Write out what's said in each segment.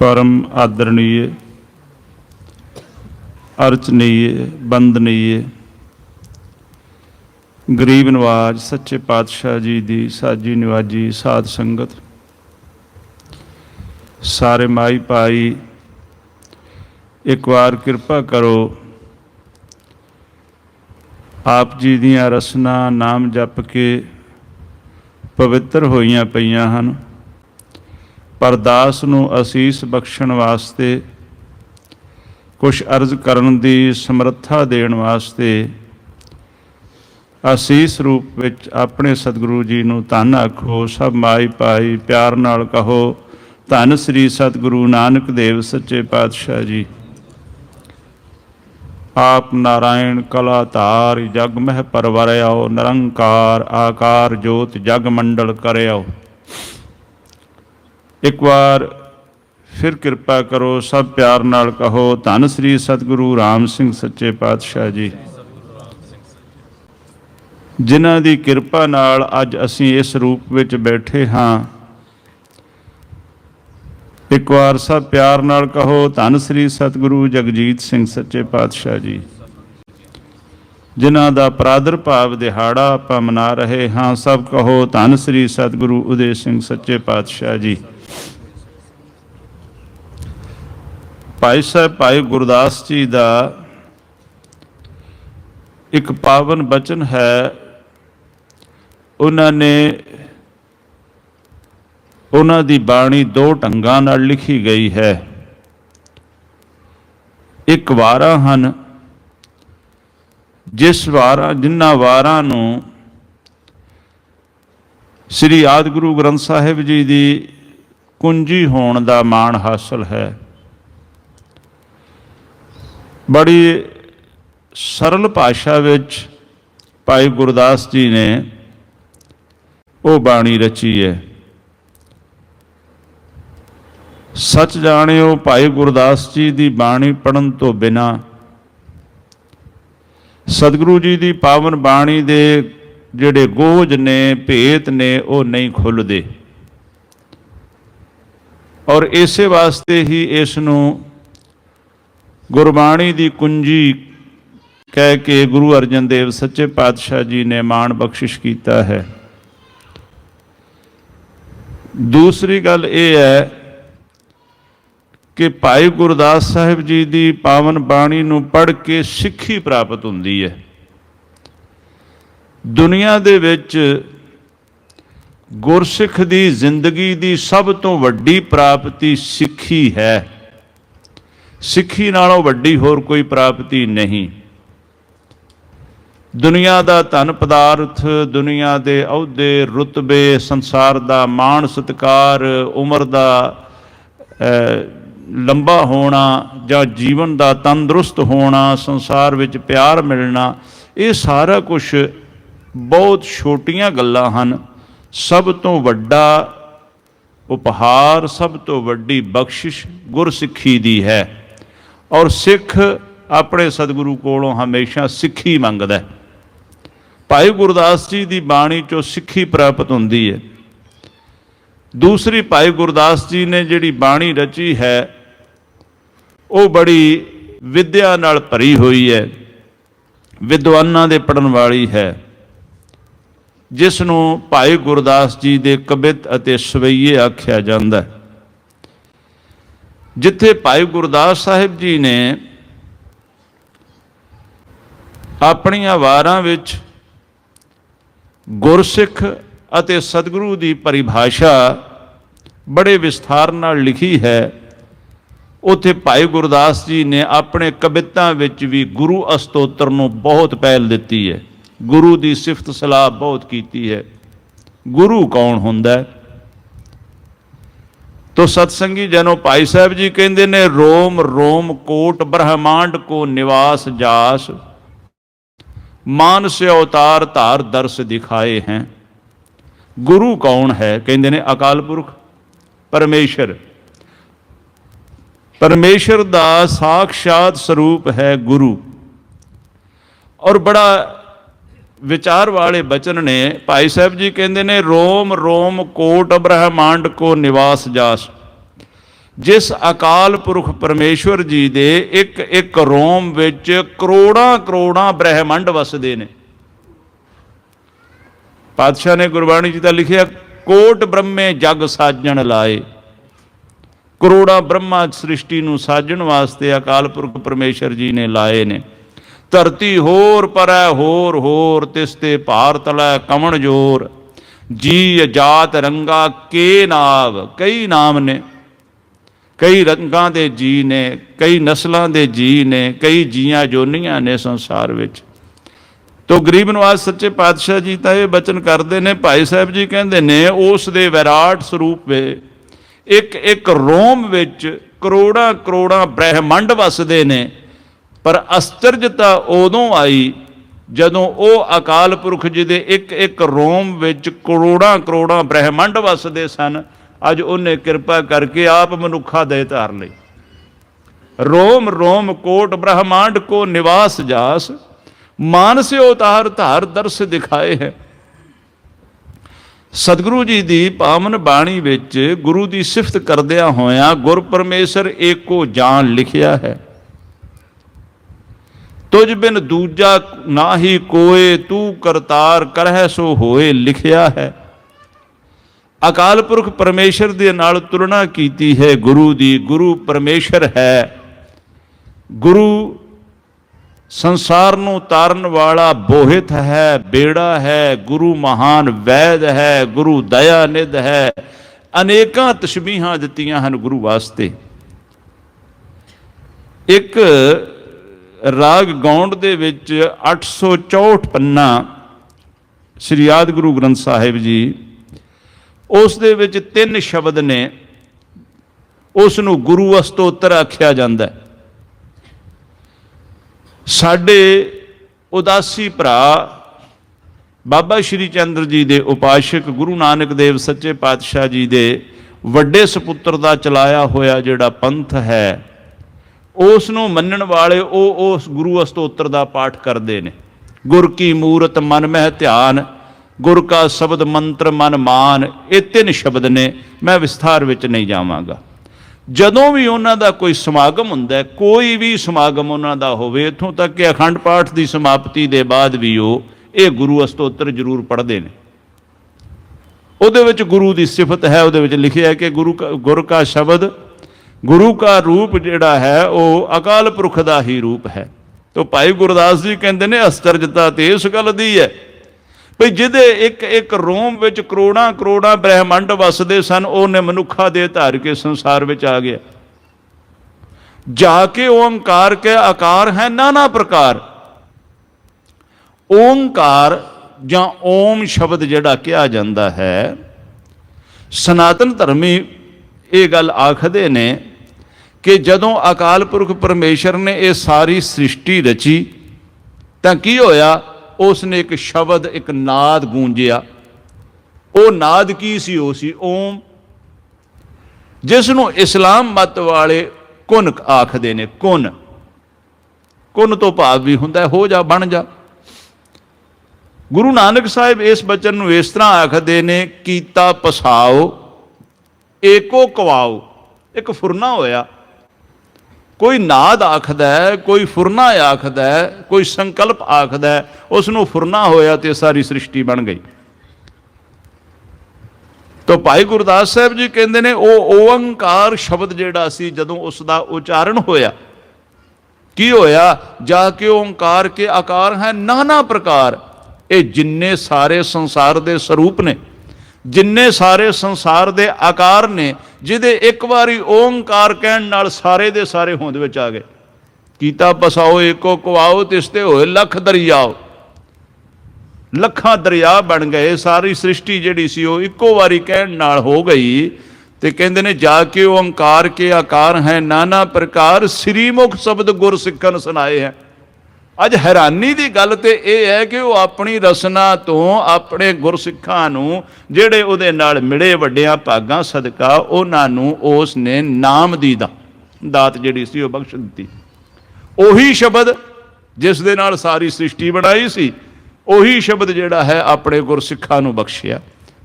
ਪਰਮ ਆਦਰਣੀਏ ਅਰਚਨੀਏ, ਬੰਦਨੀਏ। ਗਰੀਬ ਨਿਵਾਜ, ਸੱਚੇ ਪਾਤਸ਼ਾਹ ਜੀ ਦੀ ਸਾਜੀ ਨਿਵਾਜੀ ਸਾਧ ਸੰਗਤ। ਸਾਰੇ ਮਾਈ ਪਾਈ ਇੱਕ ਵਾਰ ਕਿਰਪਾ ਕਰੋ। ਆਪ ਜੀ ਦੀਆਂ ਰਸਨਾ ਨਾਮ ਜਪ ਕੇ ਪਵਿੱਤਰ ਹੋਈਆਂ ਪਈਆਂ ਹਨ। ਪਰ ਦਾਸ ਨੂੰ ਅਸੀਸ ਬਖਸ਼ਣ ਵਾਸਤੇ ਕੁਝ ਅਰਜ਼ ਕਰਨ ਦੀ ਸਮਰੱਥਾ ਦੇਣ ਵਾਸਤੇ, ਅਸੀਸ ਰੂਪ ਵਿੱਚ ਆਪਣੇ ਸਤਿਗੁਰੂ ਜੀ ਨੂੰ ਧੰਨ ਆਖੋ, ਸਭ ਮਾਈ ਪਾਈ ਪਿਆਰ ਨਾਲ ਕਹੋ, ਧੰਨ ਸ੍ਰੀ ਸਤਿਗੁਰੂ ਨਾਨਕ ਦੇਵ ਸੱਚੇ ਪਾਤਸ਼ਾਹ ਜੀ। ਆਪ ਨਾਰਾਇਣ ਕਲਾ ਧਾਰ ਜਗ ਮਹਿ ਪਰਵਰਿਆਓ, ਨਿਰੰਕਾਰ ਆਕਾਰ ਜੋਤ ਜਗ ਮੰਡਲ ਕਰਿਆਓ। ਇੱਕ ਵਾਰ ਫਿਰ ਕਿਰਪਾ ਕਰੋ, ਸਭ ਪਿਆਰ ਨਾਲ ਕਹੋ, ਧੰਨ ਸ੍ਰੀ ਸਤਿਗੁਰੂ ਰਾਮ ਸਿੰਘ ਸੱਚੇ ਪਾਤਸ਼ਾਹ ਜੀ। ਜਿਨ੍ਹਾਂ ਦੀ ਕਿਰਪਾ ਨਾਲ ਅੱਜ ਅਸੀਂ ਇਸ ਰੂਪ ਵਿੱਚ ਬੈਠੇ ਹਾਂ, ਇੱਕ ਵਾਰ ਸਭ ਪਿਆਰ ਨਾਲ ਕਹੋ, ਧੰਨ ਸ੍ਰੀ ਸਤਿਗੁਰੂ ਜਗਜੀਤ ਸਿੰਘ ਸੱਚੇ ਪਾਤਸ਼ਾਹ ਜੀ। ਜਿਨ੍ਹਾਂ ਦਾ ਪ੍ਰਾਦਰਭਾਵ ਦਿਹਾੜਾ ਆਪਾਂ ਮਨਾ ਰਹੇ ਹਾਂ, ਸਭ ਕਹੋ, ਧੰਨ ਸ੍ਰੀ ਸਤਿਗੁਰੂ ਉਦੇ ਸਿੰਘ ਸੱਚੇ ਪਾਤਸ਼ਾਹ ਜੀ। ਭਾਈ ਸਾਹਿਬ, ਭਾਈ ਗੁਰਦਾਸ ਜੀ ਦਾ ਇੱਕ ਪਾਵਨ ਬਚਨ ਹੈ। ਉਹਨਾਂ ਨੇ ਉਹਨਾਂ ਦੀ ਬਾਣੀ ਦੋ ਢੰਗਾਂ ਨਾਲ ਲਿਖੀ ਗਈ ਹੈ। ਇੱਕ ਵਾਰਾਂ ਹਨ। ਜਿਸ ਵਾਰਾਂ, ਜਿਨ੍ਹਾਂ ਵਾਰਾਂ ਨੂੰ ਸ੍ਰੀ ਆਦਿ ਗੁਰੂ ਗ੍ਰੰਥ ਸਾਹਿਬ ਜੀ ਦੀ ਕੁੰਜੀ ਹੋਣ ਦਾ ਮਾਣ ਹਾਸਲ ਹੈ। ਬੜੀ ਸਰਲ ਭਾਸ਼ਾ ਵਿੱਚ ਭਾਈ ਗੁਰਦਾਸ ਜੀ ਨੇ ਉਹ ਬਾਣੀ ਰਚੀ ਹੈ। ਸੱਚ ਜਾਣਿਓ ਭਾਈ ਗੁਰਦਾਸ ਜੀ ਦੀ ਬਾਣੀ ਪੜਨ ਤੋਂ ਬਿਨਾ ਸਤਿਗੁਰੂ ਜੀ ਦੀ ਪਾਵਨ ਬਾਣੀ ਦੇ ਜਿਹੜੇ ਗੋਝ ਨੇ, ਭੇਤ ਨੇ, ਉਹ ਨਹੀਂ ਖੁੱਲਦੇ। ਔਰ ਇਸੇ ਵਾਸਤੇ ਹੀ ਇਸ ਨੂੰ ਗੁਰਬਾਣੀ ਦੀ ਕੁੰਜੀ ਕਹਿ ਕੇ ਗੁਰੂ ਅਰਜਨ ਦੇਵ ਸੱਚੇ ਪਾਤਸ਼ਾਹ ਜੀ ਨੇ ਮਾਣ ਬਖਸ਼ਿਸ਼ ਕੀਤਾ ਹੈ। ਦੂਸਰੀ ਗੱਲ ਇਹ ਹੈ ਕਿ ਭਾਈ ਗੁਰਦਾਸ ਸਾਹਿਬ ਜੀ ਦੀ ਪਾਵਨ ਬਾਣੀ ਨੂੰ ਪੜ੍ਹ ਕੇ ਸਿੱਖੀ ਪ੍ਰਾਪਤ ਹੁੰਦੀ ਹੈ। ਦੁਨੀਆ ਦੇ ਵਿੱਚ ਗੁਰਸਿੱਖ ਦੀ ਜ਼ਿੰਦਗੀ ਦੀ ਸਭ ਤੋਂ ਵੱਡੀ ਪ੍ਰਾਪਤੀ ਸਿੱਖੀ ਹੈ। ਸਿੱਖੀ ਨਾਲੋਂ ਵੱਡੀ ਹੋਰ ਕੋਈ ਪ੍ਰਾਪਤੀ ਨਹੀਂ। ਦੁਨੀਆ ਦਾ ਧਨ ਪਦਾਰਥ, ਦੁਨੀਆ ਦੇ ਅਹੁਦੇ, ਰੁਤਬੇ, ਸੰਸਾਰ ਦਾ ਮਾਣ, ਸਤਕਾਰ, ਉਮਰ ਦਾ ਲੰਬਾ ਹੋਣਾ ਜਾਂ ਜੀਵਨ ਦਾ ਤੰਦਰੁਸਤ ਹੋਣਾ, ਸੰਸਾਰ ਵਿੱਚ ਪਿਆਰ ਮਿਲਣਾ, ਇਹ ਸਾਰਾ ਕੁਝ ਬਹੁਤ ਛੋਟੀਆਂ ਗੱਲਾਂ ਹਨ। ਸਭ ਤੋਂ ਵੱਡਾ ਉਪਹਾਰ, ਸਭ ਤੋਂ ਵੱਡੀ ਬਖਸ਼ਿਸ਼ ਗੁਰਸਿੱਖੀ ਦੀ ਹੈ। ਔਰ ਸਿੱਖ ਆਪਣੇ ਸਤਿਗੁਰੂ ਕੋਲੋਂ ਹਮੇਸ਼ਾ ਸਿੱਖੀ ਮੰਗਦਾ ਹੈ। ਭਾਈ ਗੁਰਦਾਸ ਜੀ ਦੀ ਬਾਣੀ ਚੋਂ ਸਿੱਖੀ ਪ੍ਰਾਪਤ ਹੁੰਦੀ ਹੈ। ਦੂਸਰੀ ਭਾਈ ਗੁਰਦਾਸ ਜੀ ਨੇ ਜਿਹੜੀ ਬਾਣੀ ਰਚੀ ਹੈ, ਉਹ ਬੜੀ ਵਿਦਿਆ ਨਾਲ ਭਰੀ ਹੋਈ ਹੈ, ਵਿਦਵਾਨਾਂ ਦੇ ਪੜਨ ਵਾਲੀ ਹੈ। ਜਿਸ ਨੂੰ ਭਾਈ ਗੁਰਦਾਸ ਜੀ ਦੇ ਕਵਿਤ ਅਤੇ ਸਵਈਏ ਆਖਿਆ ਜਾਂਦਾ ਹੈ। ਜਿੱਥੇ ਭਾਈ ਗੁਰਦਾਸ ਸਾਹਿਬ ਜੀ ਨੇ ਆਪਣੀਆਂ ਵਾਰਾਂ ਵਿੱਚ ਗੁਰਸਿੱਖ ਅਤੇ ਸਤਿਗੁਰੂ ਦੀ ਪਰਿਭਾਸ਼ਾ ਬੜੇ ਵਿਸਥਾਰ ਨਾਲ ਲਿਖੀ ਹੈ, ਉਥੇ ਭਾਈ ਗੁਰਦਾਸ ਜੀ ਨੇ ਆਪਣੇ ਕਵਿਤਾ ਵਿੱਚ ਵੀ ਗੁਰੂ ਅਸਤੋਤਰ ਨੂੰ ਬਹੁਤ ਪਹਿਲ ਦਿੱਤੀ ਹੈ। ਗੁਰੂ ਦੀ ਸਿਫਤ ਸਲਾਹ ਬਹੁਤ ਕੀਤੀ ਹੈ। ਗੁਰੂ ਕੌਣ ਹੁੰਦਾ ਹੈ? ਤੋ ਸਤਸੰਗੀ ਜਨੋ ਭਾਈ ਸਾਹਿਬ ਜੀ ਕਹਿੰਦੇ ਨੇ, ਰੋਮ ਰੋਮ ਕੋਟ, ਬ੍ਰਹਮਾਂਡ ਕੋ ਨਿਵਾਸ ਜਾਸ। ਮਾਨਸ ਅਵਤਾਰ ਧਾਰ ਦਰਸ ਦਿਖਾਏ ਹੈ। ਗੁਰੂ ਕੌਣ ਹੈ? ਕਹਿੰਦੇ ਨੇ ਅਕਾਲ ਪੁਰਖ, ਪਰਮੇਸ਼ਰ। ਪਰਮੇਸ਼ਰ ਦਾ ਸਾਖਸ਼ਾਤ ਸਰੂਪ ਹੈ ਗੁਰੂ। ਔਰ ਬੜਾ ਵਿਚਾਰ ਵਾਲੇ ਬਚਨ ਨੇ, ਭਾਈ ਸਾਹਿਬ ਜੀ ਕਹਿੰਦੇ ਨੇ, ਰੋਮ ਰੋਮ ਕੋਟ ਬ੍ਰਹਮਾਂਡ ਕੋ ਨਿਵਾਸ ਜਾਸ। ਜਿਸ ਅਕਾਲ ਪੁਰਖ ਪਰਮੇਸ਼ਵਰ ਜੀ ਦੇ ਇੱਕ ਇੱਕ ਰੋਮ ਵਿੱਚ ਕਰੋੜਾਂ ਕਰੋੜਾਂ ਬ੍ਰਹਿਮੰਡ ਵਸਦੇ ਨੇ। ਪਾਤਸ਼ਾਹ ਨੇ ਗੁਰਬਾਣੀ ਜੀ ਦਾ ਲਿਖਿਆ, ਕੋਟ ਬ੍ਰਹਮੇ ਜਗ ਸਾਜਣ ਲਾਏ। ਕਰੋੜਾਂ ਬ੍ਰਹਮਾ ਸ੍ਰਿਸ਼ਟੀ ਨੂੰ ਸਾਜਣ ਵਾਸਤੇ ਅਕਾਲ ਪੁਰਖ ਪਰਮੇਸ਼ਰ ਜੀ ਨੇ ਲਾਏ ਨੇ। ਧਰਤੀ ਹੋਰ ਪਰੈ ਹੋਰ ਹੋਰ, ਤਿਸ ਤੇ ਭਾਰ ਤਲੈ ਕਮਣ ਜੋਰ। ਜੀ ਜਾਤ ਰੰਗਾ ਕੇ ਨਾਵ, ਕਈ ਨਾਮ ਨੇ। ਕਈ ਰੰਗਾਂ ਦੇ ਜੀ ਨੇ, ਕਈ ਨਸਲਾਂ ਦੇ ਜੀ ਨੇ, ਕਈ ਜੀਆਂ ਜੋਨੀਆਂ ਨੇ ਸੰਸਾਰ ਵਿੱਚ। ਤੋ ਗਰੀਬ ਨਵਾਜ਼ ਸੱਚੇ ਪਾਤਸ਼ਾਹ ਜੀ ਤਾਂ ਇਹ ਬਚਨ ਕਰਦੇ ਨੇ, ਭਾਈ ਸਾਹਿਬ ਜੀ ਕਹਿੰਦੇ ਨੇ, ਉਸ ਦੇ ਵਿਰਾਟ ਸਰੂਪ ਵਿੱਚ ਇੱਕ ਇੱਕ ਰੋਮ ਵਿੱਚ ਕਰੋੜਾਂ ਕਰੋੜਾਂ ਬ੍ਰਹਿਮੰਡ ਵਸਦੇ ਨੇ। ਪਰ ਅਸਤਰਜਤਾ ਉਦੋਂ ਆਈ ਜਦੋਂ ਉਹ ਅਕਾਲ ਪੁਰਖ ਜੀ ਦੇ ਇੱਕ ਇੱਕ ਰੋਮ ਵਿੱਚ ਕਰੋੜਾਂ ਕਰੋੜਾਂ ਬ੍ਰਹਿਮੰਡ ਵਸਦੇ ਸਨ, ਅੱਜ ਉਹਨੇ ਕਿਰਪਾ ਕਰਕੇ ਆਪ ਮਨੁੱਖਾ ਦੇ ਧਾਰ ਲਈ। ਰੋਮ ਰੋਮ ਕੋਟ, ਬ੍ਰਹਮਾਂਡ ਕੋ ਨਿਵਾਸ ਜਾਸ, ਮਾਨਸ ਅਵਤਾਰ ਧਾਰ ਦਰਸ ਦਿਖਾਏ ਹੈ। ਸਤਿਗੁਰੂ ਜੀ ਦੀ ਪਾਵਨ ਬਾਣੀ ਵਿੱਚ ਗੁਰੂ ਦੀ ਸਿਫਤ ਕਰਦਿਆਂ ਹੋਇਆਂ ਗੁਰ ਪਰਮੇਸ਼ਰ ਏਕੋ ਜਾਨ ਲਿਖਿਆ ਹੈ। ਤੁਝ ਬਿਨ ਦੂਜਾ ਨਾਹੀ ਕੋਏ, ਤੂੰ ਕਰਤਾਰ ਕਰਹਿ ਸੋ ਹੋਏ ਲਿਖਿਆ ਹੈ। ਅਕਾਲ ਪੁਰਖ ਪਰਮੇਸ਼ਰ ਦੇ ਨਾਲ ਤੁਲਨਾ ਕੀਤੀ ਹੈ, ਗੁਰੂ ਦੀ, ਗੁਰੂ ਪਰਮੇਸ਼ਰ ਹੈ। ਗੁਰੂ ਸੰਸਾਰ ਨੂੰ ਤਾਰਨ ਵਾਲਾ ਬੋਹਿਤ ਹੈ, ਬੇੜਾ ਹੈ, ਗੁਰੂ ਮਹਾਨ ਵੈਦ ਹੈ, ਗੁਰੂ ਦਇਆ ਨਿਧ ਹੈ। ਅਨੇਕਾਂ ਤਸ਼ਬੀਹਾਂ ਦਿੱਤੀਆਂ ਹਨ ਗੁਰੂ ਵਾਸਤੇ। ਇੱਕ ਰਾਗ ਗੌਂਡ ਦੇ ਵਿੱਚ 864 ਪੰਨਾ ਸ੍ਰੀ ਆਦ ਗੁਰੂ ਗ੍ਰੰਥ ਸਾਹਿਬ ਜੀ, ਉਸ ਦੇ ਵਿੱਚ ਤਿੰਨ ਸ਼ਬਦ ਨੇ, ਉਸ ਨੂੰ ਗੁਰੂ ਅਸਤੋਤਰ ਆਖਿਆ ਜਾਂਦਾ ਹੈ। ਸਾਡੇ ਉਦਾਸੀ ਭਰਾ ਬਾਬਾ ਸ਼੍ਰੀ ਚੰਦਰ ਜੀ ਦੇ ਉਪਾਸ਼ਕ ਗੁਰੂ ਨਾਨਕ ਦੇਵ ਸੱਚੇ ਪਾਤਸ਼ਾਹ ਜੀ ਦੇ ਵੱਡੇ ਸੁਪੁੱਤਰ ਦਾ ਚਲਾਇਆ ਹੋਇਆ ਜਿਹੜਾ ਪੰਥ ਹੈ ਉਸ ਨੂੰ ਮੰਨਣ ਵਾਲੇ ਉਹ ਉਸ ਗੁਰੂ ਅਸਤੋਤਰ ਦਾ ਪਾਠ ਕਰਦੇ ਨੇ। ਗੁਰ ਕੀ ਮੂਰਤ ਮਨ ਮਹਿ ਧਿਆਨ, ਗੁਰ ਕਾ ਸ਼ਬਦ ਮੰਤਰ ਮਨ ਮਾਨ, ਇਹ ਤਿੰਨ ਸ਼ਬਦ ਨੇ, ਮੈਂ ਵਿਸਥਾਰ ਵਿੱਚ ਨਹੀਂ ਜਾਵਾਂਗਾ। ਜਦੋਂ ਵੀ ਉਹਨਾਂ ਦਾ ਕੋਈ ਸਮਾਗਮ ਹੁੰਦਾ ਕੋਈ ਵੀ ਸਮਾਗਮ ਉਹਨਾਂ ਦਾ ਹੋਵੇ, ਇਥੋਂ ਤੱਕ ਕਿ ਅਖੰਡ ਪਾਠ ਦੀ ਸਮਾਪਤੀ ਦੇ ਬਾਅਦ ਵੀ ਉਹ ਇਹ ਗੁਰੂ ਅਸਤੋਤਰ ਜ਼ਰੂਰ ਪੜ੍ਹਦੇ ਨੇ। ਉਹਦੇ ਵਿੱਚ ਗੁਰੂ ਦੀ ਸਿਫਤ ਹੈ, ਉਹਦੇ ਵਿੱਚ ਲਿਖਿਆ ਹੈ ਕਿ ਗੁਰੂ ਕਾ- ਗੁਰ ਕਾ ਸ਼ਬਦ ਗੁਰੂ ਕਾ ਰੂਪ ਜਿਹੜਾ ਹੈ, ਉਹ ਅਕਾਲ ਪੁਰਖ ਦਾ ਹੀ ਰੂਪ ਹੈ। ਤੋ ਭਾਈ ਗੁਰਦਾਸ ਜੀ ਕਹਿੰਦੇ ਨੇ, ਅਸਤਰਜਤਾ ਤੇ ਇਸ ਗੱਲ ਦੀ ਹੈ ਭਈ ਜਿਹਦੇ ਇੱਕ ਇੱਕ ਰੋਮ ਵਿੱਚ ਕਰੋੜਾਂ ਕਰੋੜਾਂ ਬ੍ਰਹਿਮੰਡ ਵਸਦੇ ਸਨ, ਉਹਨੇ ਮਨੁੱਖਾ ਦੇ ਧਾਰ ਕੇ ਸੰਸਾਰ ਵਿੱਚ ਆ ਗਿਆ। ਜਾ ਕੇ ਓੰਕਾਰ ਕੇ ਆਕਾਰ ਹੈ ਨਾਨਾ ਪ੍ਰਕਾਰ। ਓੰਕਾਰ ਜਾਂ ਓਮ ਸ਼ਬਦ ਜਿਹੜਾ ਕਿਹਾ ਜਾਂਦਾ ਹੈ, ਸਨਾਤਨ ਧਰਮੀ ਇਹ ਗੱਲ ਆਖਦੇ ਨੇ ਕਿ ਜਦੋਂ ਅਕਾਲ ਪੁਰਖ ਪਰਮੇਸ਼ਰ ਨੇ ਇਹ ਸਾਰੀ ਸ੍ਰਿਸ਼ਟੀ ਰਚੀ, ਤਾਂ ਕੀ ਹੋਇਆ? ਉਸ ਨੇ ਇੱਕ ਸ਼ਬਦ, ਇੱਕ ਨਾਦ ਗੂੰਜਿਆ। ਉਹ ਨਾਦ ਕੀ ਸੀ? ਉਹ ਸੀ ਓਮ। ਜਿਸ ਨੂੰ ਇਸਲਾਮ ਮਤ ਵਾਲੇ ਕੁਨ ਆਖਦੇ ਨੇ, ਕੁਨ। ਕੁਨ ਤੋਂ ਭਾਵ ਵੀ ਹੁੰਦਾ, ਹੋ ਜਾ, ਬਣ ਜਾ। ਗੁਰੂ ਨਾਨਕ ਸਾਹਿਬ ਇਸ ਬਚਨ ਨੂੰ ਇਸ ਤਰ੍ਹਾਂ ਆਖਦੇ ਨੇ, ਕੀਤਾ ਪਸਾਓ, ਏਕੋ ਕਵਾਓ। ਇੱਕ ਫੁਰਨਾ ਹੋਇਆ। ਕੋਈ ਨਾਦ ਆਖਦਾ ਕੋਈ ਫੁਰਨਾ ਆਖਦਾ ਕੋਈ ਸੰਕਲਪ ਆਖਦਾ ਹੈ ਉਸ ਨੂੰ ਫੁਰਨਾ ਹੋਇਆ ਤੇ ਸਾਰੀ ਸ੍ਰਿਸ਼ਟੀ ਬਣ ਗਈ। ਤਾਂ ਭਾਈ ਗੁਰਦਾਸ ਸਾਹਿਬ ਜੀ ਕਹਿੰਦੇ ਨੇ, ਉਹ ਓੰਕਾਰ ਸ਼ਬਦ ਜਿਹੜਾ ਸੀ, ਜਦੋਂ ਉਸ ਦਾ ਉਚਾਰਨ ਹੋਇਆ, ਕੀ ਹੋਇਆ? ਜਾ ਕੇ ਓੰਕਾਰ ਕੇ ਆਕਾਰ ਹੈ ਨਾਨਾ ਪ੍ਰਕਾਰ। ਇਹ ਜਿੰਨੇ ਸਾਰੇ ਸੰਸਾਰ ਦੇ ਸਰੂਪ ਨੇ, ਜਿੰਨੇ ਸਾਰੇ ਸੰਸਾਰ ਦੇ ਆਕਾਰ ਨੇ ਜਿਹਦੇ ਇੱਕ ਵਾਰੀ ਓੰਕਾਰ ਕਹਿਣ ਨਾਲ ਸਾਰੇ ਦੇ ਸਾਰੇ ਹੋਂਦ ਵਿੱਚ ਆ ਗਏ। ਕੀਤਾ ਪਸਾਓ, ਏਕੋ ਕਵਾਓ, ਤਿਸ ਤੇ ਹੋਏ ਲੱਖ ਦਰਿਆਓ। ਲੱਖਾਂ ਦਰਿਆ ਬਣ ਗਏ, ਸਾਰੀ ਸ੍ਰਿਸ਼ਟੀ ਜਿਹੜੀ ਸੀ ਉਹ ਇੱਕੋ ਵਾਰੀ ਕਹਿਣ ਨਾਲ ਹੋ ਗਈ ਤੇ ਕਹਿੰਦੇ ਨੇ, ਜਾ ਕੇ ਓੰਕਾਰ ਕੇ ਆਕਾਰ ਹੈ, ਨਾਨਾ ਪ੍ਰਕਾਰ ਸ੍ਰੀ ਮੁਖ ਸ਼ਬਦ ਗੁਰ ਸਿੱਖਨ ਸੁਨਾਏ ਹੈ। ਅੱਜ ਹੈਰਾਨੀ ਦੀ ਗੱਲ ਤੇ ਇਹ ਹੈ ਕਿ ਉਹ ਆਪਣੀ ਰਸਨਾ ਤੋਂ ਆਪਣੇ ਗੁਰਸਿੱਖਾਂ ਨੂੰ, ਜਿਹੜੇ ਉਹਦੇ ਨਾਲ ਮਿਲੇ ਵੱਡਿਆਂ ਭਾਗਾਂ ਸਦਕਾ, ਉਹਨਾਂ ਨੂੰ ਉਸ ਨੇ ਨਾਮ ਦੀ ਦਾ ਦਾਤ ਜਿਹੜੀ ਸੀ ਉਹ ਬਖਸ਼ ਦਿੱਤੀ। ਉਹੀ ਸ਼ਬਦ ਜਿਸ ਦੇ ਨਾਲ ਸਾਰੀ ਸ੍ਰਿਸ਼ਟੀ ਬਣਾਈ ਸੀ, ਉਹੀ ਸ਼ਬਦ ਜਿਹੜਾ ਹੈ ਆਪਣੇ ਗੁਰਸਿੱਖਾਂ ਨੂੰ ਬਖਸ਼ਿਆ।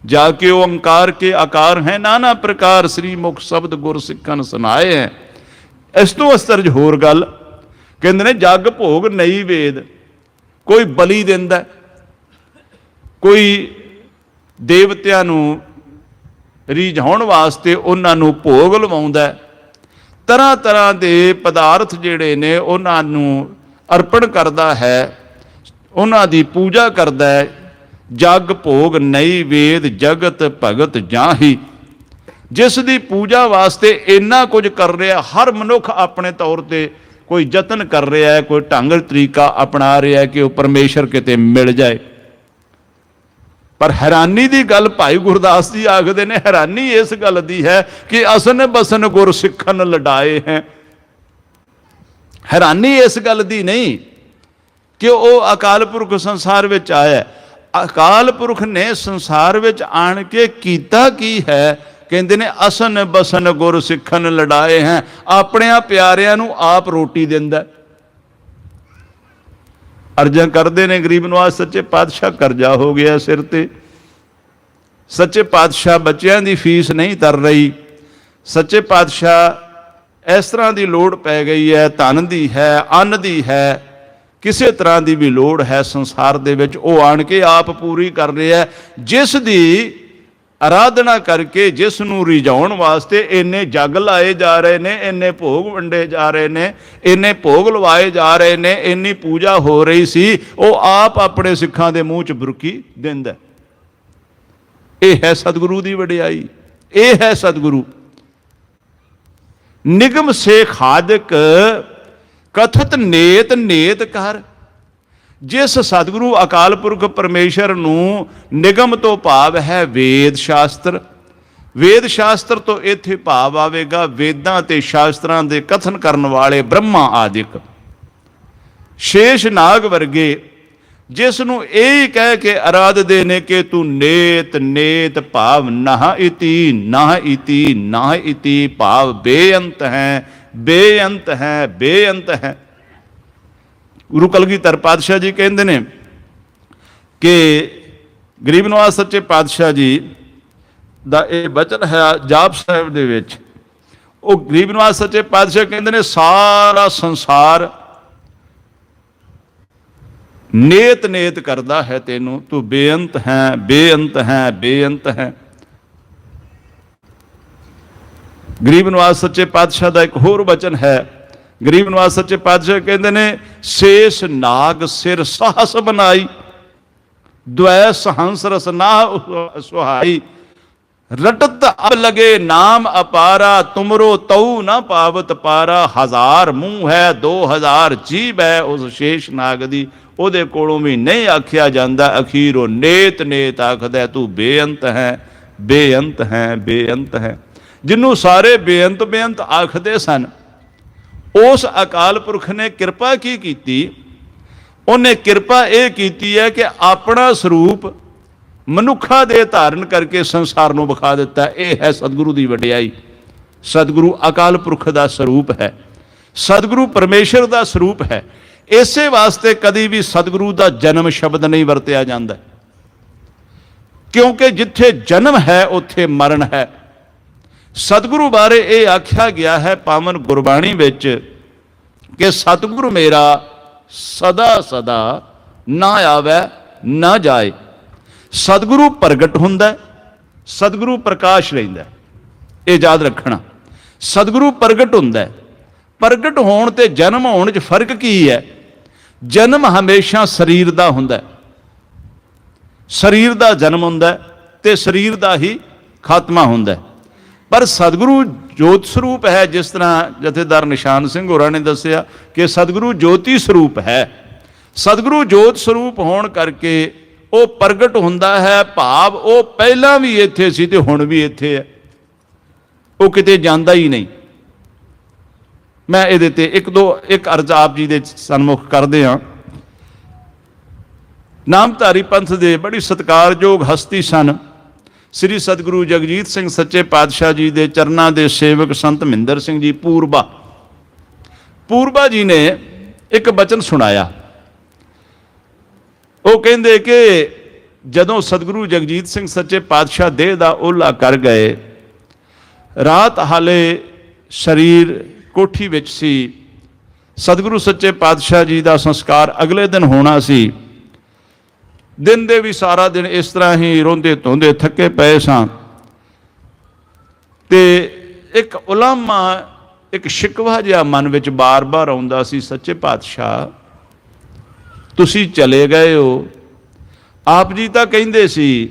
ਜਾ ਕੇ ਉਹ ਓੰਕਾਰ ਕੇ ਆਕਾਰ ਹੈ, ਨਾਨਾ ਪ੍ਰਕਾਰ ਸ੍ਰੀ ਮੁਖ ਸ਼ਬਦ ਗੁਰਸਿੱਖਾਂ ਸਿੱਖਨ ਸੁਨਾਏ ਹੈ। ਇਸ ਤੋਂ ਅਸਰਜ ਹੋਰ ਗੱਲ ਕਹਿੰਦੇ ਨੇ, ਜੱਗ ਭੋਗ ਨਹੀਂ ਵੇਦ। ਕੋਈ ਬਲੀ ਦਿੰਦਾ ਕੋਈ ਦੇਵਤਿਆਂ ਨੂੰ ਰੀਝਾਉਣ ਵਾਸਤੇ ਉਹਨਾਂ ਨੂੰ ਭੋਗ ਲਵਾਉਂਦਾ ਤਰ੍ਹਾਂ ਤਰ੍ਹਾਂ ਦੇ ਪਦਾਰਥ ਜਿਹੜੇ ਨੇ, ਉਹਨਾਂ ਨੂੰ ਅਰਪਣ ਕਰਦਾ ਹੈ। ਉਹਨਾਂ ਦੀ ਪੂਜਾ ਕਰਦਾ ਹੈ। ਜਗ ਭੋਗ ਨਹੀਂ ਵੇਦ, ਜਗਤ ਭਗਤ ਜਾਹੀ। ਜਿਸ ਦੀ ਪੂਜਾ ਵਾਸਤੇ ਇੰਨਾ ਕੁਝ ਕਰ ਰਿਹਾ, ਹਰ ਮਨੁੱਖ ਆਪਣੇ ਤੌਰ ਤੇ ਕੋਈ ਯਤਨ ਕਰ ਰਿਹਾ ਹੈ, ਕੋਈ ਢੰਗ ਤਰੀਕਾ ਅਪਣਾ ਰਿਹਾ ਹੈ ਕਿ ਉਹ ਪਰਮੇਸ਼ਰ ਕਿਤੇ ਮਿਲ ਜਾਏ। ਪਰ ਹੈਰਾਨੀ ਦੀ ਗੱਲ ਭਾਈ ਗੁਰਦਾਸ ਜੀ ਆਖਦੇ ਨੇ, ਹੈਰਾਨੀ ਇਸ ਗੱਲ ਦੀ ਹੈ ਕਿ ਅਸਨ ਬਸਨ ਗੁਰ ਸਿੱਖਣ ਲਡਾਏ ਹੈ। ਹੈਰਾਨੀ ਇਸ ਗੱਲ ਦੀ ਨਹੀਂ ਕਿ ਉਹ ਅਕਾਲ ਪੁਰਖ ਸੰਸਾਰ ਵਿੱਚ ਆਇਆ ਅਕਾਲ ਪੁਰਖ ਨੇ ਸੰਸਾਰ ਵਿੱਚ ਆਣ ਕੇ ਕੀਤਾ ਕੀ ਹੈ? ਕਹਿੰਦੇ ਨੇ, ਅਸਨ ਬਸਨ ਗੁਰ ਸਿੱਖਣ ਲੜਾਏ ਹੈ। ਆਪਣਿਆਂ ਪਿਆਰਿਆਂ ਨੂੰ ਆਪ ਰੋਟੀ ਦਿੰਦਾ ਹੈ। ਅਰਜਾਂ ਕਰਦੇ ਨੇ ਗਰੀਬ ਨਵਾਜ਼, ਸੱਚੇ ਪਾਤਸ਼ਾਹ ਕਰਜ਼ਾ ਹੋ ਗਿਆ ਸਿਰ ਤੇ। ਸੱਚੇ ਪਾਤਸ਼ਾਹ ਬੱਚਿਆਂ ਦੀ ਫੀਸ ਨਹੀਂ ਤਰ ਰਹੀ। ਸੱਚੇ ਪਾਤਸ਼ਾਹ ਇਸ ਤਰ੍ਹਾਂ ਦੀ ਲੋੜ ਪੈ ਗਈ ਹੈ, ਧਨ ਦੀ ਹੈ, ਅੰਨ ਦੀ ਹੈ, ਕਿਸੇ ਤਰ੍ਹਾਂ ਦੀ ਵੀ ਲੋੜ ਹੈ ਸੰਸਾਰ ਦੇ ਵਿੱਚ। ਉਹ ਆਣ ਕੇ ਆਪ ਪੂਰੀ ਕਰ ਰਿਹਾ ਹੈ। ਜਿਸ ਦੀ ਆਰਾਧਨਾ ਕਰਕੇ ਜਿਸ ਨੂੰ ਰਿਝਾਉਣ ਵਾਸਤੇ ਇੰਨੇ ਜਗ ਲਾਏ ਜਾ ਰਹੇ ਨੇ, ਇੰਨੇ ਭੋਗ ਵੰਡੇ ਜਾ ਰਹੇ ਨੇ, ਇੰਨੇ ਭੋਗ ਲਵਾਏ ਜਾ ਰਹੇ ਨੇ, ਇੰਨੀ ਪੂਜਾ ਹੋ ਰਹੀ ਸੀ, ਉਹ ਆਪ ਆਪਣੇ ਸਿੱਖਾਂ ਦੇ ਮੂੰਹ 'ਚ ਬੁਰਕੀ ਦਿੰਦਾ ਇਹ ਹੈ ਸਤਿਗੁਰੂ ਦੀ ਵਡਿਆਈ, ਇਹ ਹੈ ਸਤਿਗੁਰੂ। ਨਿਗਮ ਸੇਖ ਹਾਦਕ ਕਥਤ ਨੇਤ ਨੇਤ ਕਰ। ਜਿਸ ਸਤਿਗੁਰੂ ਅਕਾਲ ਪੁਰਖ ਪਰਮੇਸ਼ਰ ਨੂੰ ਨਿਗਮ ਤੋਂ ਭਾਵ ਹੈ ਵੇਦ ਸ਼ਾਸਤਰ। ਵੇਦ ਸ਼ਾਸਤਰ ਤੋਂ ਇੱਥੇ ਭਾਵ ਆਵੇਗਾ, ਵੇਦਾਂ ਤੇ ਸ਼ਾਸਤਰਾਂ ਦੇ ਕਥਨ ਕਰਨ ਵਾਲੇ ਬ੍ਰਹਮਾ ਆਦਿਕ। ਸ਼ੇਸ਼ ਨਾਗ ਵਰਗੇ ਜਿਸ ਨੂੰ ਇਹ ਹੀ ਕਹਿ ਕੇ ਅਰਾਧਦੇ ਨੇ ਕਿ ਤੂੰ ਨੇਤ ਨੇਤ ਭਾਵ ਨਾ ਇਤੀ ਨਾ ਇਤੀ ਨਾ ਇਤੀ ਭਾਵ ਬੇਅੰਤ ਹੈ ਬੇਅੰਤ ਹੈ ਬੇਅੰਤ ਹੈ। ਗੁਰੂ ਕਲਗੀਧਰ ਪਾਤਸ਼ਾਹ ਜੀ ਕਹਿੰਦੇ ਨੇ ਕਿ ਗਰੀਬ ਨਵਾਜ਼ ਸੱਚੇ ਪਾਤਸ਼ਾਹ ਜੀ ਦਾ ਇਹ ਬਚਨ ਹੈ ਜਾਪ ਸਾਹਿਬ ਦੇ ਵਿੱਚ। ਉਹ ਗਰੀਬ ਨਵਾਜ਼ ਸੱਚੇ ਪਾਤਸ਼ਾਹ ਕਹਿੰਦੇ ਨੇ, ਸਾਰਾ ਸੰਸਾਰ ਨੇਤ ਨੇਤ ਕਰਦਾ ਹੈ ਤੈਨੂੰ, ਤੂੰ ਬੇਅੰਤ ਹੈ ਬੇਅੰਤ ਹੈ ਬੇਅੰਤ ਹੈ। ਗਰੀਬ ਨਵਾਜ਼ ਸੱਚੇ ਪਾਤਸ਼ਾਹ ਦਾ ਇੱਕ ਹੋਰ ਬਚਨ ਹੈ ਗਰੀਬ ਨਵਾਜ਼ ਸੱਚੇ ਪਾਤਸ਼ਾਹ ਕਹਿੰਦੇ ਨੇ, ਸੇਸ ਨਾਗ ਸਿਰ ਸਾਹਸ ਬਨਾਈ ਦੁਐ ਸਹੰਸ ਰਸ ਸੁਹਾਈ, ਰਟਤ ਅਬ ਲਗੇ ਨਾਮ ਅਪਾਰਾ, ਤੁਮਰੋ ਤਉ ਨਾ ਪਾਵਤ ਪਾਰਾ, ਹਜ਼ਾਰ ਮੂੰਹ ਹੈ 2000 ਜੀਬ ਹੈ, ਉਸ ਸ਼ੇਸ਼ ਨਾਗ ਦੀ। ਉਹਦੇ ਕੋਲੋਂ ਵੀ ਨਹੀਂ ਆਖਿਆ ਜਾਂਦਾ, ਅਖੀਰ ਉਹ ਨੇਤ ਨੇਤ ਆਖਦਾ ਤੂੰ ਬੇਅੰਤ ਹੈ ਬੇਅੰਤ ਹੈ ਬੇਅੰਤ ਹੈ। ਜਿਹਨੂੰ ਸਾਰੇ ਬੇਅੰਤ ਬੇਅੰਤ ਆਖਦੇ ਸਨ ਉਸ ਅਕਾਲ ਪੁਰਖ ਨੇ ਕਿਰਪਾ ਕੀ ਕੀਤੀ? ਉਹਨੇ ਕਿਰਪਾ ਇਹ ਕੀਤੀ ਹੈ ਕਿ ਆਪਣਾ ਸਰੂਪ ਮਨੁੱਖਾ ਦੇ ਧਾਰਨ ਕਰਕੇ ਸੰਸਾਰ ਨੂੰ ਵਿਖਾ ਦਿੱਤਾ। ਇਹ ਹੈ ਸਤਿਗੁਰੂ ਦੀ ਵਡਿਆਈ। ਸਤਿਗੁਰੂ ਅਕਾਲ ਪੁਰਖ ਦਾ ਸਰੂਪ ਹੈ। ਸਤਿਗੁਰੂ ਪਰਮੇਸ਼ਰ ਦਾ ਸਰੂਪ ਹੈ। ਇਸੇ ਵਾਸਤੇ ਕਦੀ ਵੀ ਸਤਿਗੁਰੂ ਦਾ ਜਨਮ ਸ਼ਬਦ ਨਹੀਂ ਵਰਤਿਆ ਜਾਂਦਾ। ਕਿਉਂਕਿ ਜਿੱਥੇ ਜਨਮ ਹੈ, ਉੱਥੇ ਮਰਨ ਹੈ। ਸਤਿਗੁਰੂ ਬਾਰੇ ਇਹ ਆਖਿਆ ਗਿਆ ਹੈ ਪਾਵਨ ਗੁਰਬਾਣੀ ਵਿੱਚ ਕਿ ਸਤਿਗੁਰੂ ਮੇਰਾ ਸਦਾ ਸਦਾ ਨਾ ਆਵੇ, ਨਾ ਜਾਏ। ਸਤਿਗੁਰੂ ਪ੍ਰਗਟ ਹੁੰਦਾ ਸਤਿਗੁਰੂ ਪ੍ਰਕਾਸ਼ ਲੈਂਦਾ ਇਹ ਯਾਦ ਰੱਖਣਾ, ਸਤਿਗੁਰੂ ਪ੍ਰਗਟ ਹੁੰਦਾ ਪ੍ਰਗਟ ਹੋਣ ਤੇ ਜਨਮ ਹੋਣ 'ਚ ਫ਼ਰਕ ਕੀ ਹੈ? ਜਨਮ ਹਮੇਸ਼ਾ ਸਰੀਰ ਦਾ ਹੁੰਦਾ ਸਰੀਰ ਦਾ ਜਨਮ ਹੁੰਦਾ ਹੈ ਤੇ ਸਰੀਰ ਦਾ ਹੀ ਖਾਤਮਾ ਹੁੰਦਾ ਪਰ ਸਤਿਗੁਰੂ ਜੋਤ ਸਰੂਪ ਹੈ ਜਿਸ ਤਰ੍ਹਾਂ ਜਥੇਦਾਰ ਨਿਸ਼ਾਨ ਸਿੰਘ ਹੋਰਾਂ ਨੇ ਦੱਸਿਆ ਕਿ ਸਤਿਗੁਰੂ ਜੋਤੀ ਸਰੂਪ ਹੈ। ਸਤਿਗੁਰੂ ਜੋਤ ਸਰੂਪ ਹੋਣ ਕਰਕੇ ਉਹ ਪ੍ਰਗਟ ਹੁੰਦਾ ਹੈ, ਭਾਵ ਉਹ ਪਹਿਲਾਂ ਵੀ ਇੱਥੇ ਸੀ ਤੇ ਹੁਣ ਵੀ ਇੱਥੇ ਹੈ। ਉਹ ਕਿਤੇ ਜਾਂਦਾ ਹੀ ਨਹੀਂ। ਮੈਂ ਇਹਦੇ ਤੇ ਇੱਕ ਦੋ, ਇੱਕ ਅਰਜ਼ ਆਪ ਜੀ ਦੇ ਸਨਮੁਖ ਕਰਦੇ ਹਾਂ। ਨਾਮਧਾਰੀ ਪੰਥ ਦੇ ਬੜੀ ਸਤਿਕਾਰਯੋਗ ਹਸਤੀ ਸਨ। ਸ੍ਰੀ ਸਤਿਗੁਰੂ ਜਗਜੀਤ ਸਿੰਘ ਸੱਚੇ ਪਾਤਸ਼ਾਹ ਜੀ ਦੇ ਚਰਨਾਂ ਦੇ ਸੇਵਕ ਸੰਤ ਮਹਿੰਦਰ ਸਿੰਘ ਜੀ ਪੂਰਬਾ। ਪੂਰਬਾ ਜੀ ਨੇ ਇੱਕ ਬਚਨ ਸੁਣਾਇਆ। ਉਹ ਕਹਿੰਦੇ ਕਿ ਜਦੋਂ ਸਤਿਗੁਰੂ ਜਗਜੀਤ ਸਿੰਘ ਸੱਚੇ ਪਾਤਸ਼ਾਹ ਦੇਹ ਦਾ ਓਲਾ ਕਰ ਗਏ, ਰਾਤ ਹਾਲੇ ਸਰੀਰ ਕੋਠੀ ਵਿੱਚ ਸੀ। ਸਤਿਗੁਰੂ ਸੱਚੇ ਪਾਤਸ਼ਾਹ ਜੀ ਦਾ ਸੰਸਕਾਰ ਅਗਲੇ ਦਿਨ ਹੋਣਾ ਸੀ। ਦਿਨ ਦੇ ਵੀ ਸਾਰਾ ਦਿਨ ਇਸ ਤਰ੍ਹਾਂ ਹੀ ਰੋਂਦੇ ਧੋਂਦੇ ਥੱਕੇ ਪਏ ਸਾਂ। ਤੇ ਇੱਕ ਉਲਾਮਾ, ਇੱਕ ਸ਼ਿਕਵਾ ਜਿਹਾ ਮਨ ਵਿੱਚ ਬਾਰ-ਬਾਰ ਆਉਂਦਾ ਸੀ, ਸੱਚੇ ਪਾਤਸ਼ਾਹ, ਤੁਸੀਂ ਚਲੇ ਗਏ ਹੋ। ਆਪ ਜੀ ਤਾਂ ਕਹਿੰਦੇ ਸੀ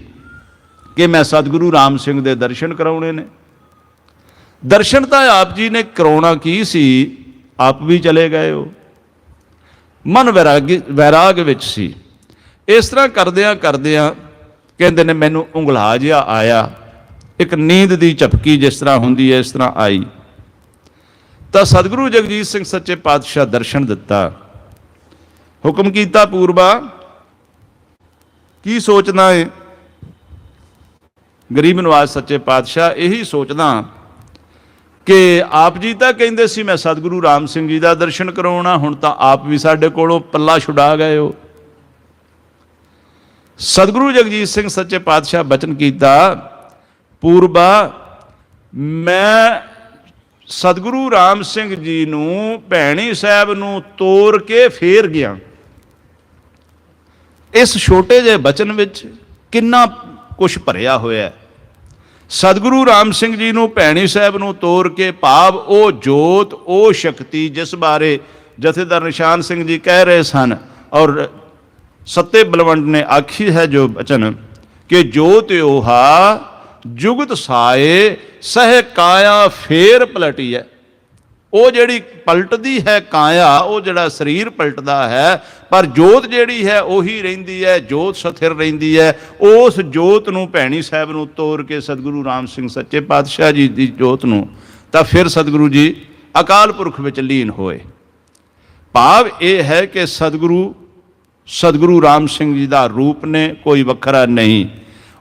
ਕਿ ਮੈਂ ਸਤਿਗੁਰੂ ਰਾਮ ਸਿੰਘ ਦੇ ਦਰਸ਼ਨ ਕਰਾਉਣੇ ਨੇ। ਦਰਸ਼ਨ ਤਾਂ ਆਪ ਜੀ ਨੇ ਕਰਾਉਣਾ ਕੀ ਸੀ? ਆਪ ਵੀ ਚਲੇ ਗਏ ਹੋ। ਮਨ ਵੈਰਾਗੀ ਵੈਰਾਗ ਵਿੱਚ ਸੀ। ਇਸ ਤਰ੍ਹਾਂ ਕਰਦਿਆਂ ਕਰਦਿਆਂ ਕਹਿੰਦੇ ਨੇ, ਮੈਨੂੰ ਉਂਗਲਾ ਜਿਹਾ ਆਇਆ। ਇੱਕ ਨੀਂਦ ਦੀ ਝਪਕੀ ਜਿਸ ਤਰ੍ਹਾਂ ਹੁੰਦੀ ਹੈ, ਇਸ ਤਰ੍ਹਾਂ ਆਈ। ਤਾਂ ਸਤਿਗੁਰੂ ਜਗਜੀਤ ਸਿੰਘ ਸੱਚੇ ਪਾਤਸ਼ਾਹ ਦਰਸ਼ਨ ਦਿੱਤਾ। ਹੁਕਮ ਕੀਤਾ, ਪੂਰਬਾ, ਕੀ ਸੋਚਦਾ ਹੈ ਗਰੀਬ ਨਵਾਜ਼ ਸੱਚੇ ਪਾਤਸ਼ਾਹ, ਇਹੀ ਸੋਚਦਾ ਕਿ ਆਪ ਜੀ ਤਾਂ ਕਹਿੰਦੇ ਸੀ, ਮੈਂ ਸਤਿਗੁਰੂ ਰਾਮ ਸਿੰਘ ਜੀ ਦਾ ਦਰਸ਼ਨ ਕਰਾਉਣਾ, ਹੁਣ ਤਾਂ ਆਪ ਵੀ ਸਾਡੇ ਕੋਲੋਂ ਪੱਲਾ ਛੁਡਾ ਗਏ ਹੋ। ਸਤਿਗੁਰੂ ਜਗਜੀਤ ਸਿੰਘ ਸੱਚੇ ਪਾਤਸ਼ਾਹ ਬਚਨ ਕੀਤਾ, ਪੂਰਬਾ, ਮੈਂ ਸਤਿਗੁਰੂ ਰਾਮ ਸਿੰਘ ਜੀ ਨੂੰ ਭੈਣੀ ਸਾਹਿਬ ਨੂੰ ਤੋੜ ਕੇ ਫੇਰ ਗਿਆ। ਇਸ ਛੋਟੇ ਜਿਹੇ ਬਚਨ ਵਿੱਚ ਕਿੰਨਾ ਕੁਝ ਭਰਿਆ ਹੋਇਆ ਹੈ। ਸਤਿਗੁਰੂ ਰਾਮ ਸਿੰਘ ਜੀ ਨੂੰ ਭੈਣੀ ਸਾਹਿਬ ਨੂੰ ਤੋੜ ਕੇ ਭਾਵ ਉਹ ਜੋਤ, ਉਹ ਸ਼ਕਤੀ ਜਿਸ ਬਾਰੇ ਜਥੇਦਾਰ ਨਿਸ਼ਾਨ ਸਿੰਘ ਜੀ ਕਹਿ ਰਹੇ ਸਨ ਔਰ ਸੱਤੇ ਬਲਵੰਡ ਨੇ ਆਖੀ ਹੈ ਜੋ ਬਚਨ ਕਿ ਜੋਤ ਉਹਾ ਜੁਗਤ ਸਾਏ, ਸਹਿ ਕਾਇਆ ਫੇਰ ਪਲਟੀ ਹੈ ਉਹ ਜਿਹੜੀ ਪਲਟਦੀ ਹੈ ਕਾਇਆ, ਉਹ ਜਿਹੜਾ ਸਰੀਰ ਪਲਟਦਾ ਹੈ, ਪਰ ਜੋਤ ਜਿਹੜੀ ਹੈ ਉਹੀ ਰਹਿੰਦੀ ਹੈ, ਜੋਤ ਸਥਿਰ ਰਹਿੰਦੀ ਹੈ। ਉਸ ਜੋਤ ਨੂੰ ਭੈਣੀ ਸਾਹਿਬ ਨੂੰ ਤੋੜ ਕੇ ਸਤਿਗੁਰੂ ਰਾਮ ਸਿੰਘ ਸੱਚੇ ਪਾਤਸ਼ਾਹ ਜੀ ਦੀ ਜੋਤ ਨੂੰ, ਤਾਂ ਫਿਰ ਸਤਿਗੁਰੂ ਜੀ ਅਕਾਲ ਪੁਰਖ ਵਿੱਚ ਲੀਨ ਹੋਏ। ਭਾਵ ਇਹ ਹੈ ਕਿ ਸਤਿਗੁਰੂ ਸਤਿਗੁਰੂ ਰਾਮ ਸਿੰਘ ਜੀ ਦਾ ਰੂਪ ਨੇ, ਕੋਈ ਵੱਖਰਾ ਨਹੀਂ।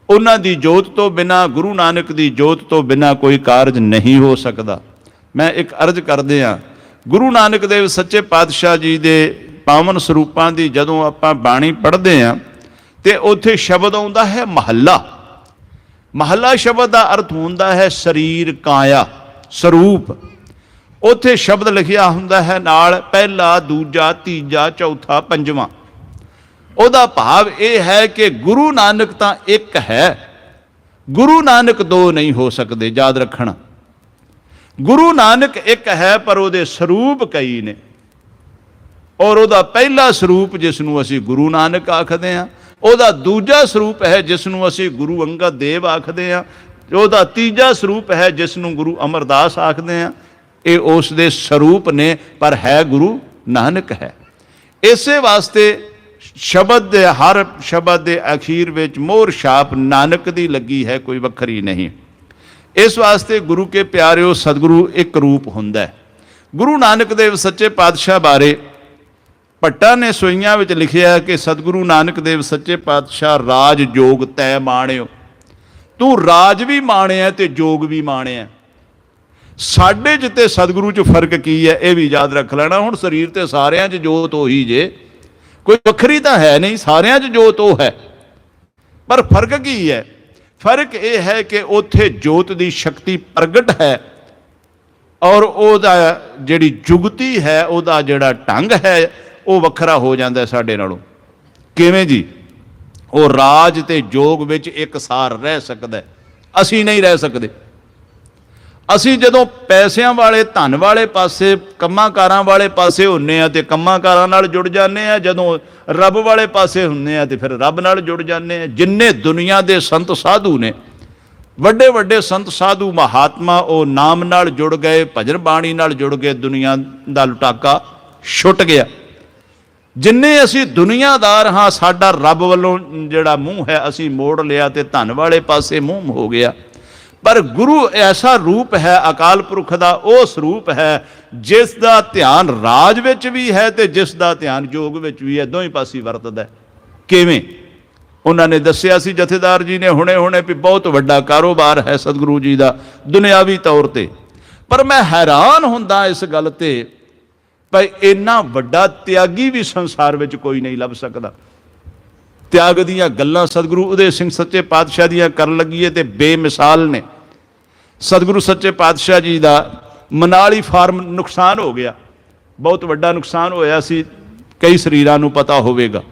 ਉਹਨਾਂ ਦੀ ਜੋਤ ਤੋਂ ਬਿਨਾ, ਗੁਰੂ ਨਾਨਕ ਦੀ ਜੋਤ ਤੋਂ ਬਿਨਾ ਕੋਈ ਕਾਰਜ ਨਹੀਂ ਹੋ ਸਕਦਾ। ਮੈਂ ਇੱਕ ਅਰਜ਼ ਕਰਦੇ ਆ ਗੁਰੂ ਨਾਨਕ ਦੇਵ ਸੱਚੇ ਪਾਤਸ਼ਾਹ ਜੀ ਦੇ ਪਾਵਨ ਸਰੂਪਾਂ ਦੀ ਜਦੋਂ ਆਪਾਂ ਬਾਣੀ ਪੜ੍ਹਦੇ ਆ ਤੇ ਉੱਥੇ ਸ਼ਬਦ ਆਉਂਦਾ ਹੈ ਮਹੱਲਾ। ਮਹੱਲਾ ਸ਼ਬਦ ਦਾ ਅਰਥ ਹੁੰਦਾ ਹੈ ਸਰੀਰ, ਕਾਇਆ, ਸਰੂਪ। ਉੱਥੇ ਸ਼ਬਦ ਲਿਖਿਆ ਹੁੰਦਾ ਹੈ ਨਾਲ, ਪਹਿਲਾ, ਦੂਜਾ, ਤੀਜਾ, ਚੌਥਾ, ਪੰਜਵਾਂ। ਉਹਦਾ ਭਾਵ ਇਹ ਹੈ ਕਿ ਗੁਰੂ ਨਾਨਕ ਤਾਂ ਇੱਕ ਹੈ। ਗੁਰੂ ਨਾਨਕ ਦੋ ਨਹੀਂ ਹੋ ਸਕਦੇ, ਯਾਦ ਰੱਖਣਾ। ਗੁਰੂ ਨਾਨਕ ਇੱਕ ਹੈ, ਪਰ ਉਹਦੇ ਸਰੂਪ ਕਈ ਨੇ। ਔਰ ਉਹਦਾ ਪਹਿਲਾ ਸਰੂਪ ਜਿਸ ਨੂੰ ਅਸੀਂ ਗੁਰੂ ਨਾਨਕ ਆਖਦੇ ਹਾਂ, ਉਹਦਾ ਦੂਜਾ ਸਰੂਪ ਹੈ ਜਿਸ ਨੂੰ ਅਸੀਂ ਗੁਰੂ ਅੰਗਦ ਦੇਵ ਆਖਦੇ ਹਾਂ, ਉਹਦਾ ਤੀਜਾ ਸਰੂਪ ਹੈ ਜਿਸ ਨੂੰ ਗੁਰੂ ਅਮਰਦਾਸ ਆਖਦੇ ਹਾਂ। ਇਹ ਉਸ ਦੇ ਸਰੂਪ ਨੇ, ਪਰ ਹੈ ਗੁਰੂ ਨਾਨਕ ਹੈ। ਇਸੇ ਵਾਸਤੇ ਸ਼ਬਦ ਦੇ ਹਰ ਸ਼ਬਦ ਦੇ ਅਖੀਰ ਵਿੱਚ ਮੋਹਰ ਛਾਪ ਨਾਨਕ ਦੀ ਲੱਗੀ ਹੈ, ਕੋਈ ਵੱਖਰੀ ਨਹੀਂ। ਇਸ ਵਾਸਤੇ ਗੁਰੂ ਕੇ ਪਿਆਰਿਓ, ਸਤਿਗੁਰੂ ਇੱਕ ਰੂਪ ਹੁੰਦਾ ਹੈ। ਗੁਰੂ ਨਾਨਕ ਦੇਵ ਸੱਚੇ ਪਾਤਸ਼ਾਹ ਬਾਰੇ ਭੱਟਾ ਨੇ ਸੋਈਆਂ ਵਿੱਚ ਲਿਖਿਆ ਕਿ ਸਤਿਗੁਰੂ ਨਾਨਕ ਦੇਵ ਸੱਚੇ ਪਾਤਸ਼ਾਹ ਰਾਜ ਜੋਗ ਤੈ ਮਾਣਿਓ। ਤੂੰ ਰਾਜ ਵੀ ਮਾਣਿਆ ਤੇ ਜੋਗ ਵੀ ਮਾਣਿਆ। ਸਾਡੇ ਜਿੱਤੇ ਸਤਿਗੁਰੂ ਚ ਫ਼ਰਕ ਕੀ ਹੈ, ਇਹ ਵੀ ਯਾਦ ਰੱਖ ਲੈਣਾ। ਹੁਣ ਸਰੀਰ ਤੇ ਸਾਰਿਆਂ ਚ ਜੋਤ ਉਹੀ ਜੇ। ਕੋਈ ਵੱਖਰੀ ਤਾਂ ਹੈ ਨਹੀਂ, ਸਾਰਿਆਂ 'ਚ ਜੋਤ ਉਹ ਹੈ। ਪਰ ਫ਼ਰਕ ਕੀ ਹੈ? ਫ਼ਰਕ ਇਹ ਹੈ ਕਿ ਉੱਥੇ ਜੋਤ ਦੀ ਸ਼ਕਤੀ ਪ੍ਰਗਟ ਹੈ ਔਰ ਉਹਦਾ ਜਿਹੜੀ ਜੁਗਤੀ ਹੈ, ਉਹਦਾ ਜਿਹੜਾ ਢੰਗ ਹੈ, ਉਹ ਵੱਖਰਾ ਹੋ ਜਾਂਦਾ ਸਾਡੇ ਨਾਲੋਂ। ਕਿਵੇਂ ਜੀ? ਉਹ ਰਾਜ ਤੇ ਜੋਗ ਵਿੱਚ ਇੱਕ ਸਾਰ ਰਹਿ ਸਕਦਾ ਅਸੀਂ ਨਹੀਂ ਰਹਿ ਸਕਦੇ। ਅਸੀਂ ਜਦੋਂ ਪੈਸਿਆਂ ਵਾਲੇ, ਧਨ ਵਾਲੇ ਪਾਸੇ, ਕੰਮਾਂਕਾਰਾਂ ਵਾਲੇ ਪਾਸੇ ਹੁੰਨੇ ਆ ਤੇ ਕੰਮਾਂਕਾਰਾਂ ਨਾਲ ਜੁੜ ਜਾਂਦੇ ਆ, ਜਦੋਂ ਰੱਬ ਵਾਲੇ ਪਾਸੇ ਹੁੰਨੇ ਆ ਤੇ ਫਿਰ ਰੱਬ ਨਾਲ ਜੁੜ ਜਾਂਦੇ ਆ। ਜਿੰਨੇ ਦੁਨੀਆ ਦੇ ਸੰਤ ਸਾਧੂ ਨੇ ਵੱਡੇ ਵੱਡੇ ਸੰਤ ਸਾਧੂ ਮਹਾਤਮਾ, ਉਹ ਨਾਮ ਨਾਲ ਜੁੜ ਗਏ, ਭਜਨ ਬਾਣੀ ਨਾਲ ਜੁੜ ਗਏ, ਦੁਨੀਆ ਦਾ ਲੁਟਾਕਾ ਛੁੱਟ ਗਿਆ। ਜਿੰਨੇ ਅਸੀਂ ਦੁਨੀਆਦਾਰ ਹਾਂ, ਸਾਡਾ ਰੱਬ ਵੱਲੋਂ ਜਿਹੜਾ ਮੂੰਹ ਹੈ, ਅਸੀਂ ਮੋੜ ਲਿਆ ਤੇ ਧਨ ਵਾਲੇ ਪਾਸੇ ਮੂੰਹ ਹੋ ਗਿਆ। ਪਰ ਗੁਰੂ ਐਸਾ ਰੂਪ ਹੈ, ਅਕਾਲ ਪੁਰਖ ਦਾ ਉਹ ਸਰੂਪ ਹੈ, ਜਿਸ ਦਾ ਧਿਆਨ ਰਾਜ ਵਿੱਚ ਵੀ ਹੈ ਤੇ ਜਿਸ ਦਾ ਧਿਆਨ ਯੋਗ ਵਿੱਚ ਵੀ ਹੈ। ਦੋਵੇਂ ਪਾਸੇ ਵਰਤਦਾ ਕਿਵੇਂ? ਉਹਨਾਂ ਨੇ ਦੱਸਿਆ ਸੀ ਜਥੇਦਾਰ ਜੀ ਨੇ ਹੁਣੇ ਹੁਣੇ ਵੀ ਬਹੁਤ ਵੱਡਾ ਕਾਰੋਬਾਰ ਹੈ ਸਤਿਗੁਰੂ ਜੀ ਦਾ, ਦੁਨਿਆਵੀ ਤੌਰ ਤੇ। ਪਰ ਮੈਂ ਹੈਰਾਨ ਹੁੰਦਾ ਇਸ ਗੱਲ ਤੇ ਭਈ ਇੰਨਾ ਵੱਡਾ ਤਿਆਗੀ ਵੀ ਸੰਸਾਰ ਵਿੱਚ ਕੋਈ ਨਹੀਂ ਲੱਭ ਸਕਦਾ। ਤਿਆਗ ਦੀਆਂ ਗੱਲਾਂ ਸਤਿਗੁਰੂ ਉਦੇ ਸਿੰਘ ਸੱਚੇ ਪਾਤਸ਼ਾਹ ਦੀਆਂ ਕਰਨ ਲੱਗੀਏ ਤੇ ਬੇਮਿਸਾਲ ਨੇ। ਸਤਿਗੁਰੂ ਸੱਚੇ ਪਾਤਸ਼ਾਹ ਜੀ ਦਾ ਮਨਾਲੀ ਫਾਰਮ ਨੁਕਸਾਨ ਹੋ ਗਿਆ। ਬਹੁਤ ਵੱਡਾ ਨੁਕਸਾਨ ਹੋਇਆ ਸੀ। ਕਈ ਸਰੀਰਾਂ ਨੂੰ ਪਤਾ ਹੋਵੇਗਾ।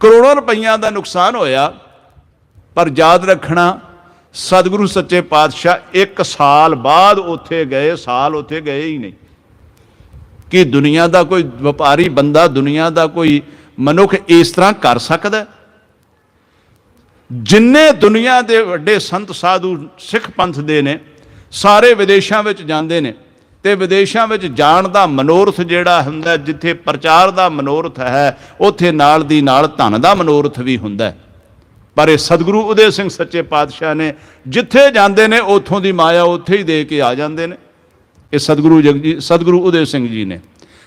ਕਰੋੜਾਂ ਰੁਪਈਆਂ ਦਾ ਨੁਕਸਾਨ ਹੋਇਆ। ਪਰ ਯਾਦ ਰੱਖਣਾ, ਸਤਿਗੁਰੂ ਸੱਚੇ ਪਾਤਸ਼ਾਹ ਇੱਕ ਸਾਲ ਬਾਅਦ ਉੱਥੇ ਗਏ, ਸਾਲ ਉੱਥੇ ਗਏ ਹੀ ਨਹੀਂ। ਕਿ ਦੁਨੀਆ ਦਾ ਕੋਈ ਵਪਾਰੀ ਬੰਦਾ, ਦੁਨੀਆ ਦਾ ਕੋਈ ਮਨੁੱਖ ਇਸ ਤਰ੍ਹਾਂ ਕਰ ਸਕਦਾ? ਹੈ? ਜਿੰਨੇ ਦੁਨੀਆ ਦੇ ਵੱਡੇ ਸੰਤ, ਸਾਧੂ, ਸਿੱਖ ਪੰਥ ਦੇ ਨੇ, ਸਾਰੇ ਵਿਦੇਸ਼ਾਂ ਵਿੱਚ ਜਾਂਦੇ ਨੇ ਤੇ ਵਿਦੇਸ਼ਾਂ ਵਿੱਚ ਜਾਣ ਦਾ ਮਨੋਰਥ ਜਿਹੜਾ ਹੁੰਦਾ, ਜਿੱਥੇ ਪ੍ਰਚਾਰ ਦਾ ਮਨੋਰਥ ਹੈ, ਉੱਥੇ ਨਾਲ ਦੀ ਨਾਲ ਧਨ ਦਾ ਮਨੋਰਥ ਵੀ ਹੁੰਦਾ ਪਰ ਇਹ ਸਤਿਗੁਰੂ ਉਦੇ ਸਿੰਘ ਸੱਚੇ ਪਾਤਸ਼ਾਹ ਨੇ ਜਿੱਥੇ ਜਾਂਦੇ ਨੇ, ਉੱਥੋਂ ਦੀ ਮਾਇਆ ਉੱਥੇ ਹੀ ਦੇ ਕੇ ਆ ਜਾਂਦੇ ਨੇ। ਇਹ ਸਤਿਗੁਰੂ ਜਗਜੀ ਸਤਿਗੁਰੂ ਉਦੇ ਸਿੰਘ ਜੀ ਨੇ।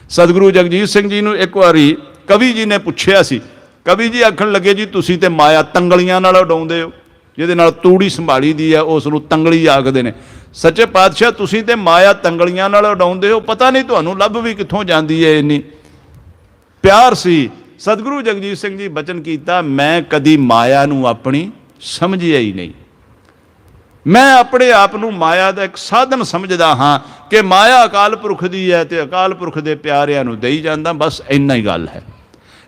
ਸਤਿਗੁਰੂ ਜਗਜੀਤ ਸਿੰਘ ਜੀ ਨੂੰ ਇੱਕ ਵਾਰੀ ਕਵੀ ਜੀ ਨੇ ਪੁੱਛਿਆ ਸੀ ਕਵੀ ਜੀ ਆਖਣ ਲੱਗੇ, ਜੀ, ਤੁਸੀਂ ਤੇ ਮਾਇਆ ਤੰਗਲੀਆਂ ਨਾਲ ਉਡਾਉਂਦੇ ਹੋ। ਜਿਹਦੇ ਨਾਲ ਤੂੜੀ ਸੰਭਾਲੀ ਦੀ ਹੈ ਉਸ ਨੂੰ ਤੰਗਲੀ ਆਖਦੇ ਨੇ। ਸੱਚੇ ਪਾਤਸ਼ਾਹ, ਤੁਸੀਂ ਤੇ ਮਾਇਆ ਤੰਗਲੀਆਂ ਨਾਲ ਉਡਾਉਂਦੇ ਹੋ। ਪਤਾ ਨਹੀਂ ਤੁਹਾਨੂੰ ਲੱਭ ਵੀ ਕਿੱਥੋਂ ਜਾਂਦੀ ਹੈ ਇੰਨੀ। ਪਿਆਰ ਸੀ। ਸਤਿਗੁਰੂ ਜਗਜੀਤ ਸਿੰਘ ਜੀ ਬਚਨ ਕੀਤਾ, ਮੈਂ ਕਦੀ ਮਾਇਆ ਨੂੰ ਆਪਣੀ ਸਮਝਿਆ ਹੀ ਨਹੀਂ। ਮੈਂ ਆਪਣੇ ਆਪ ਨੂੰ ਮਾਇਆ ਦਾ ਇੱਕ ਸਾਧਨ ਸਮਝਦਾ ਹਾਂ ਕਿ ਮਾਇਆ ਅਕਾਲ ਪੁਰਖ ਦੀ ਹੈ ਤੇ ਅਕਾਲ ਪੁਰਖ ਦੇ ਪਿਆਰਿਆਂ ਨੂੰ ਦੇਈ ਜਾਂਦਾ। ਬਸ ਇੰਨਾ ਹੀ ਗੱਲ ਹੈ।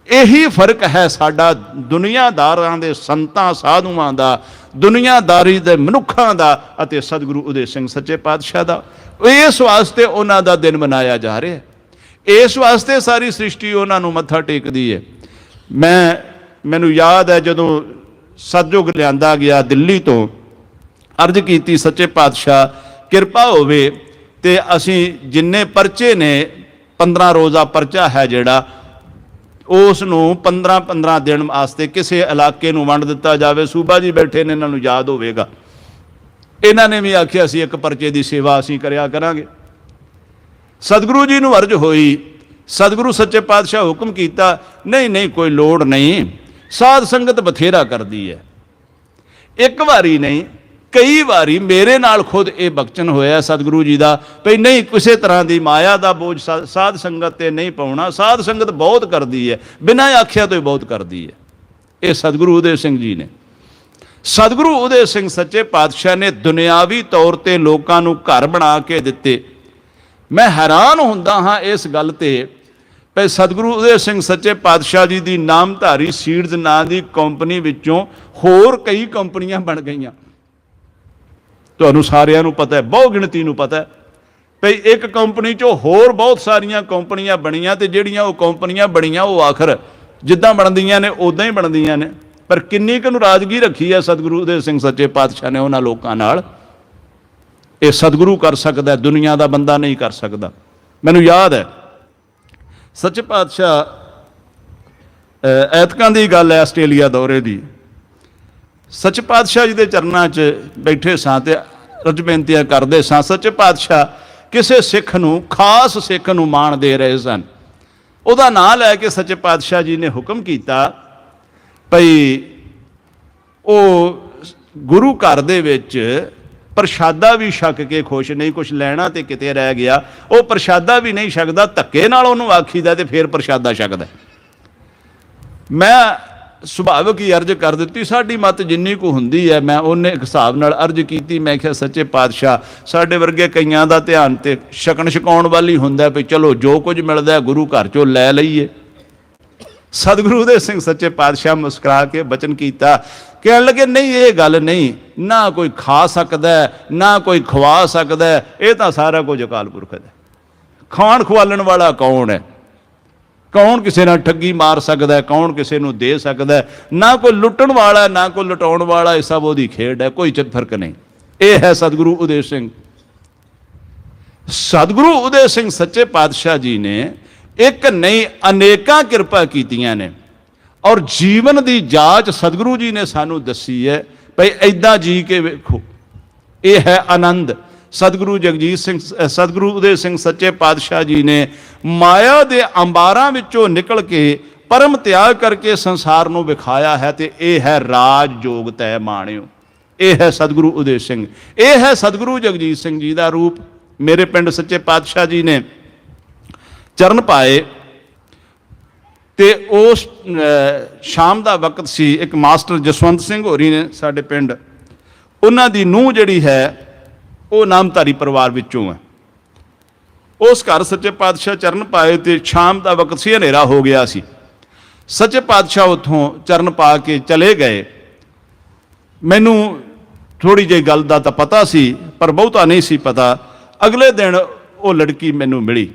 ਇਹੀ ਫ਼ਰਕ ਹੈ ਸਾਡਾ ਦੁਨੀਆਦਾਰਾਂ ਦੇ ਸੰਤਾਂ, ਸਾਧੂਆਂ ਦਾ, ਦੁਨੀਆਦਾਰੀ ਦੇ ਮਨੁੱਖਾਂ ਦਾ ਅਤੇ ਸਤਿਗੁਰੂ ਉਦੇ ਸਿੰਘ ਸੱਚੇ ਪਾਤਸ਼ਾਹ ਦਾ। ਇਸ ਵਾਸਤੇ ਉਹਨਾਂ ਦਾ ਦਿਨ ਮਨਾਇਆ ਜਾ ਰਿਹਾ ਹੈ। ਇਸ ਵਾਸਤੇ ਸਾਰੀ ਸ੍ਰਿਸ਼ਟੀ ਉਹਨਾਂ ਨੂੰ ਮੱਥਾ ਟੇਕਦੀ ਹੈ। ਮੈਂ, ਮੈਨੂੰ ਯਾਦ ਹੈ ਜਦੋਂ ਸਤਜੁਗ ਲਿਆਂਦਾ ਗਿਆ ਦਿੱਲੀ ਤੋਂ, ਅਰਜ਼ ਕੀਤੀ ਸੱਚੇ ਪਾਤਸ਼ਾਹ, ਕਿਰਪਾ ਹੋਵੇ ਤੇ ਅਸੀਂ ਜਿੰਨੇ ਪਰਚੇ ਨੇ 15 ਰੋਜ਼ਾ ਪਰਚਾ ਹੈ ਜਿਹੜਾ ਉਸ ਨੂੰ 15 15 ਦਿਨ ਵਾਸਤੇ ਕਿਸੇ ਇਲਾਕੇ ਨੂੰ ਵੰਡ ਦਿੱਤਾ ਜਾਵੇ। ਸੂਬਾ ਜੀ ਬੈਠੇ ਨੇ, ਇਹਨਾਂ ਨੂੰ ਯਾਦ ਹੋਵੇਗਾ। ਇਹਨਾਂ ਨੇ ਵੀ ਆਖਿਆ ਸੀ, ਇੱਕ ਪਰਚੇ ਦੀ ਸੇਵਾ ਅਸੀਂ ਕਰਿਆ ਕਰਾਂਗੇ। ਸਤਿਗੁਰੂ ਜੀ ਨੂੰ ਅਰਜ਼ ਹੋਈ, ਸਤਿਗੁਰੂ ਸੱਚੇ ਪਾਤਸ਼ਾਹ ਹੁਕਮ ਕੀਤਾ, ਨਹੀਂ ਨਹੀਂ, ਕੋਈ ਲੋੜ ਨਹੀਂ। ਸਾਧ ਸੰਗਤ ਬਥੇਰਾ ਕਰਦੀ ਹੈ। ਇੱਕ ਵਾਰੀ ਨਹੀਂ ਕਈ ਵਾਰੀ ਮੇਰੇ ਨਾਲ ਖੁਦ ਇਹ ਬਖਚਨ ਹੋਇਆ ਸਤਿਗੁਰੂ ਜੀ ਦਾ, ਭਈ ਨਹੀਂ ਕਿਸੇ ਤਰ੍ਹਾਂ ਦੀ ਮਾਇਆ ਦਾ ਬੋਝ ਸਾ- ਸਾਧ ਸੰਗਤ ਤੇ ਨਹੀਂ ਪਾਉਣਾ। ਸਾਧ ਸੰਗਤ ਬਹੁਤ ਕਰਦੀ ਹੈ। ਬਿਨਾਂ ਆਖਿਆ ਤੋਂ ਬਹੁਤ ਕਰਦੀ ਹੈ। ਇਹ ਸਤਿਗੁਰੂ ਉਦੇ ਸਿੰਘ ਜੀ ਨੇ। ਸਤਿਗੁਰੂ ਉਦੇ ਸਿੰਘ ਸੱਚੇ ਪਾਤਸ਼ਾਹ ਨੇ ਦੁਨਿਆਵੀ ਤੌਰ ਤੇ ਲੋਕਾਂ ਨੂੰ ਘਰ ਬਣਾ ਕੇ ਦਿੱਤੇ। ਮੈਂ ਹੈਰਾਨ ਹੁੰਦਾ ਹਾਂ ਇਸ ਗੱਲ ਤੇ, ਭਈ ਸਤਿਗੁਰੂ ਉਦੇ ਸਿੰਘ ਸੱਚੇ ਪਾਤਸ਼ਾਹ ਜੀ ਦੀ ਨਾਮਧਾਰੀ ਸੀਡਜ਼ ਨਾਂ ਦੀ ਕੰਪਨੀ ਵਿੱਚੋਂ ਹੋਰ ਕਈ ਕੰਪਨੀਆਂ ਬਣ ਗਈਆਂ। ਤੁਹਾਨੂੰ ਸਾਰਿਆਂ ਨੂੰ ਪਤਾ ਹੈ, ਬਹੁ ਗਿਣਤੀ ਨੂੰ ਪਤਾ ਹੈ। ਭਈ ਇੱਕ ਕੰਪਨੀ ਚੋਂ ਹੋਰ ਬਹੁਤ ਸਾਰੀਆਂ ਕੰਪਨੀਆਂ ਬਣੀਆਂ ਤੇ ਜਿਹੜੀਆਂ ਉਹ ਕੰਪਨੀਆਂ ਬਣੀਆਂ, ਉਹ ਆਖਰ ਜਿੱਦਾਂ ਬਣਦੀਆਂ ਨੇ ਉਦਾਂ ਹੀ ਬਣਦੀਆਂ ਨੇ। ਪਰ ਕਿੰਨੀ ਕੁ ਨਾਰਾਜ਼ਗੀ ਰੱਖੀ ਹੈ ਸਤਿਗੁਰੂ ਦੇ ਸਿੰਘ ਸੱਚੇ ਪਾਤਸ਼ਾਹ ਨੇ ਉਹਨਾਂ ਲੋਕਾਂ ਨਾਲ? ਇਹ ਸਤਿਗੁਰੂ ਕਰ ਸਕਦਾ ਦੁਨੀਆ ਦਾ ਬੰਦਾ ਨਹੀਂ ਕਰ ਸਕਦਾ। ਮੈਨੂੰ ਯਾਦ ਹੈ, ਸੱਚੇ ਪਾਤਸ਼ਾਹ ਐਤਕਾਂ ਦੀ ਗੱਲ ਹੈ ਆਸਟ੍ਰੇਲੀਆ ਦੌਰੇ ਦੀ। ਸੱਚ ਪਾਤਸ਼ਾਹ ਜੀ ਦੇ ਚਰਨਾਂ 'ਚ ਬੈਠੇ ਸਾਂ ਤੇ ਰਜ ਬੇਨਤੀਆਂ ਕਰਦੇ ਸਾਂ, ਸੱਚੇ ਪਾਤਸ਼ਾਹ ਕਿਸੇ ਸਿੱਖ ਨੂੰ, ਖਾਸ ਸਿੱਖ ਨੂੰ ਮਾਣ ਦੇ ਰਹੇ ਸਨ। ਉਹਦਾ ਨਾਂ ਲੈ ਕੇ ਸੱਚੇ ਪਾਤਸ਼ਾਹ ਜੀ ਨੇ ਹੁਕਮ ਕੀਤਾ ਭਈ ਉਹ ਗੁਰੂ ਘਰ ਦੇ ਵਿੱਚ ਪ੍ਰਸ਼ਾਦਾ ਵੀ ਛਕ ਕੇ ਖੁਸ਼ ਨਹੀਂ ਕੁਝ ਲੈਣਾ ਤੇ ਕਿਤੇ ਰਹਿ ਗਿਆ। ਉਹ ਪ੍ਰਸ਼ਾਦਾ ਵੀ ਨਹੀਂ ਛਕਦਾ, ਧੱਕੇ ਨਾਲ ਉਹਨੂੰ ਆਖੀਦਾ ਤੇ ਫਿਰ ਪ੍ਰਸ਼ਾਦਾ ਛਕਦਾ। ਮੈਂ ਸੁਭਾਵਿਕ ਹੀ ਅਰਜ਼ ਕਰ ਦਿੱਤੀ, ਸਾਡੀ ਮਤ ਜਿੰਨੀ ਕੁ ਹੁੰਦੀ ਹੈ, ਮੈਂ ਉਹਨੇ ਹਿਸਾਬ ਨਾਲ ਅਰਜ਼ ਕੀਤੀ, ਮੈਂ ਕਿਹਾ, ਸੱਚੇ ਪਾਤਸ਼ਾਹ, ਸਾਡੇ ਵਰਗੇ ਕਈਆਂ ਦਾ ਧਿਆਨ ਤੇ ਛਕਣ ਛਕਾਉਣ ਵਾਲੀ ਹੁੰਦਾ ਵੀ ਚਲੋ, ਜੋ ਕੁਝ ਮਿਲਦਾ ਗੁਰੂ ਘਰ ਚੋਂ ਲੈ ਲਈਏ। ਸਤਿਗੁਰੂ ਦੇ ਸਿੰਘ ਸੱਚੇ ਪਾਤਸ਼ਾਹ ਮੁਸਕਰਾ ਕੇ ਬਚਨ ਕੀਤਾ, ਕਹਿਣ ਲੱਗੇ, ਨਹੀਂ, ਇਹ ਗੱਲ ਨਹੀਂ, ਨਾ ਕੋਈ ਖਾ ਸਕਦਾ ਨਾ ਕੋਈ ਖਵਾ ਸਕਦਾ ਇਹ ਤਾਂ ਸਾਰਾ ਕੁਝ ਅਕਾਲ ਪੁਰਖ ਦਾ ਖਾਣ ਖਵਾਲਣ ਵਾਲਾ ਕੌਣ ਹੈ? ਕੌਣ ਕਿਸੇ ਨਾਲ ਠੱਗੀ ਮਾਰ ਸਕਦਾ ਕੌਣ ਕਿਸੇ ਨੂੰ ਦੇ ਸਕਦਾ ਨਾ ਕੋਈ ਲੁੱਟਣ ਵਾਲਾ, ਨਾ ਕੋਈ ਲੁਟਾਉਣ ਵਾਲਾ, ਇਹ ਸਭ ਉਹਦੀ ਖੇਡ ਹੈ, ਕੋਈ ਚ ਫ਼ਰਕ ਨਹੀਂ। ਇਹ ਹੈ ਸਤਿਗੁਰੂ ਉਦੇ ਸਿੰਘ। ਸਤਿਗੁਰੂ ਉਦੇ ਸਿੰਘ ਸੱਚੇ ਪਾਤਸ਼ਾਹ ਜੀ ਨੇ ਇੱਕ ਨਹੀਂ, ਅਨੇਕਾਂ ਕਿਰਪਾ ਕੀਤੀਆਂ ਨੇ। ਔਰ ਜੀਵਨ ਦੀ ਜਾਂਚ ਸਤਿਗੁਰੂ ਜੀ ਨੇ ਸਾਨੂੰ ਦੱਸੀ ਹੈ, ਭਈ ਐਦਾਂ ਜੀ ਕੇ ਵੇਖੋ। ਇਹ ਹੈ ਆਨੰਦ। ਸਤਿਗੁਰੂ ਜਗਜੀਤ ਸਿੰਘ ਅ, ਸਤਿਗੁਰੂ ਉਦੇ ਸਿੰਘ ਸੱਚੇ ਪਾਤਸ਼ਾਹ ਜੀ ਨੇ ਮਾਇਆ ਦੇ ਅੰਬਾਰਾਂ ਵਿੱਚੋਂ ਨਿਕਲ ਕੇ ਪਰਮ ਤਿਆਗ ਕਰਕੇ ਸੰਸਾਰ ਨੂੰ ਵਿਖਾਇਆ ਹੈ ਤੇ ਇਹ ਹੈ ਰਾਜ ਜੋਗ ਤੈ ਮਾਣਿਓ। ਇਹ ਹੈ ਸਤਿਗੁਰੂ ਉਦੇ ਸਿੰਘ। ਇਹ ਹੈ ਸਤਿਗੁਰੂ ਜਗਜੀਤ ਸਿੰਘ ਜੀ ਦਾ ਰੂਪ। ਮੇਰੇ ਪਿੰਡ ਸੱਚੇ ਪਾਤਸ਼ਾਹ ਜੀ ਨੇ ਚਰਨ ਪਾਏ ਤੇ ਉਸ ਸ਼ਾਮ ਦਾ ਵਕਤ ਸੀ ਇੱਕ ਮਾਸਟਰ ਜਸਵੰਤ ਸਿੰਘ ਹੋਰੀ ਨੇ ਸਾਡੇ ਪਿੰਡ। ਉਹਨਾਂ ਦੀ ਨੂੰਹ ਜਿਹੜੀ ਹੈ ਉਹ ਨਾਮਧਾਰੀ ਪਰਿਵਾਰ ਵਿੱਚੋਂ ਹੈ। ਉਸ ਘਰ ਸੱਚੇ ਪਾਤਸ਼ਾਹ ਚਰਨ ਪਾਏ ਤੇ ਸ਼ਾਮ ਦਾ ਵਕਤ ਸੀ, ਹਨੇਰਾ ਹੋ ਗਿਆ ਸੀ। ਸੱਚੇ ਪਾਤਸ਼ਾਹ ਉੱਥੋਂ ਚਰਨ ਪਾ ਕੇ ਚਲੇ ਗਏ। ਮੈਨੂੰ ਥੋੜੀ ਜਿਹੀ ਗੱਲ ਦਾ ਤਾਂ ਪਤਾ ਸੀ, ਪਰ ਬਹੁਤਾ ਨਹੀਂ ਸੀ ਪਤਾ। ਅਗਲੇ ਦਿਨ ਉਹ ਲੜਕੀ ਮੈਨੂੰ ਮਿਲੀ।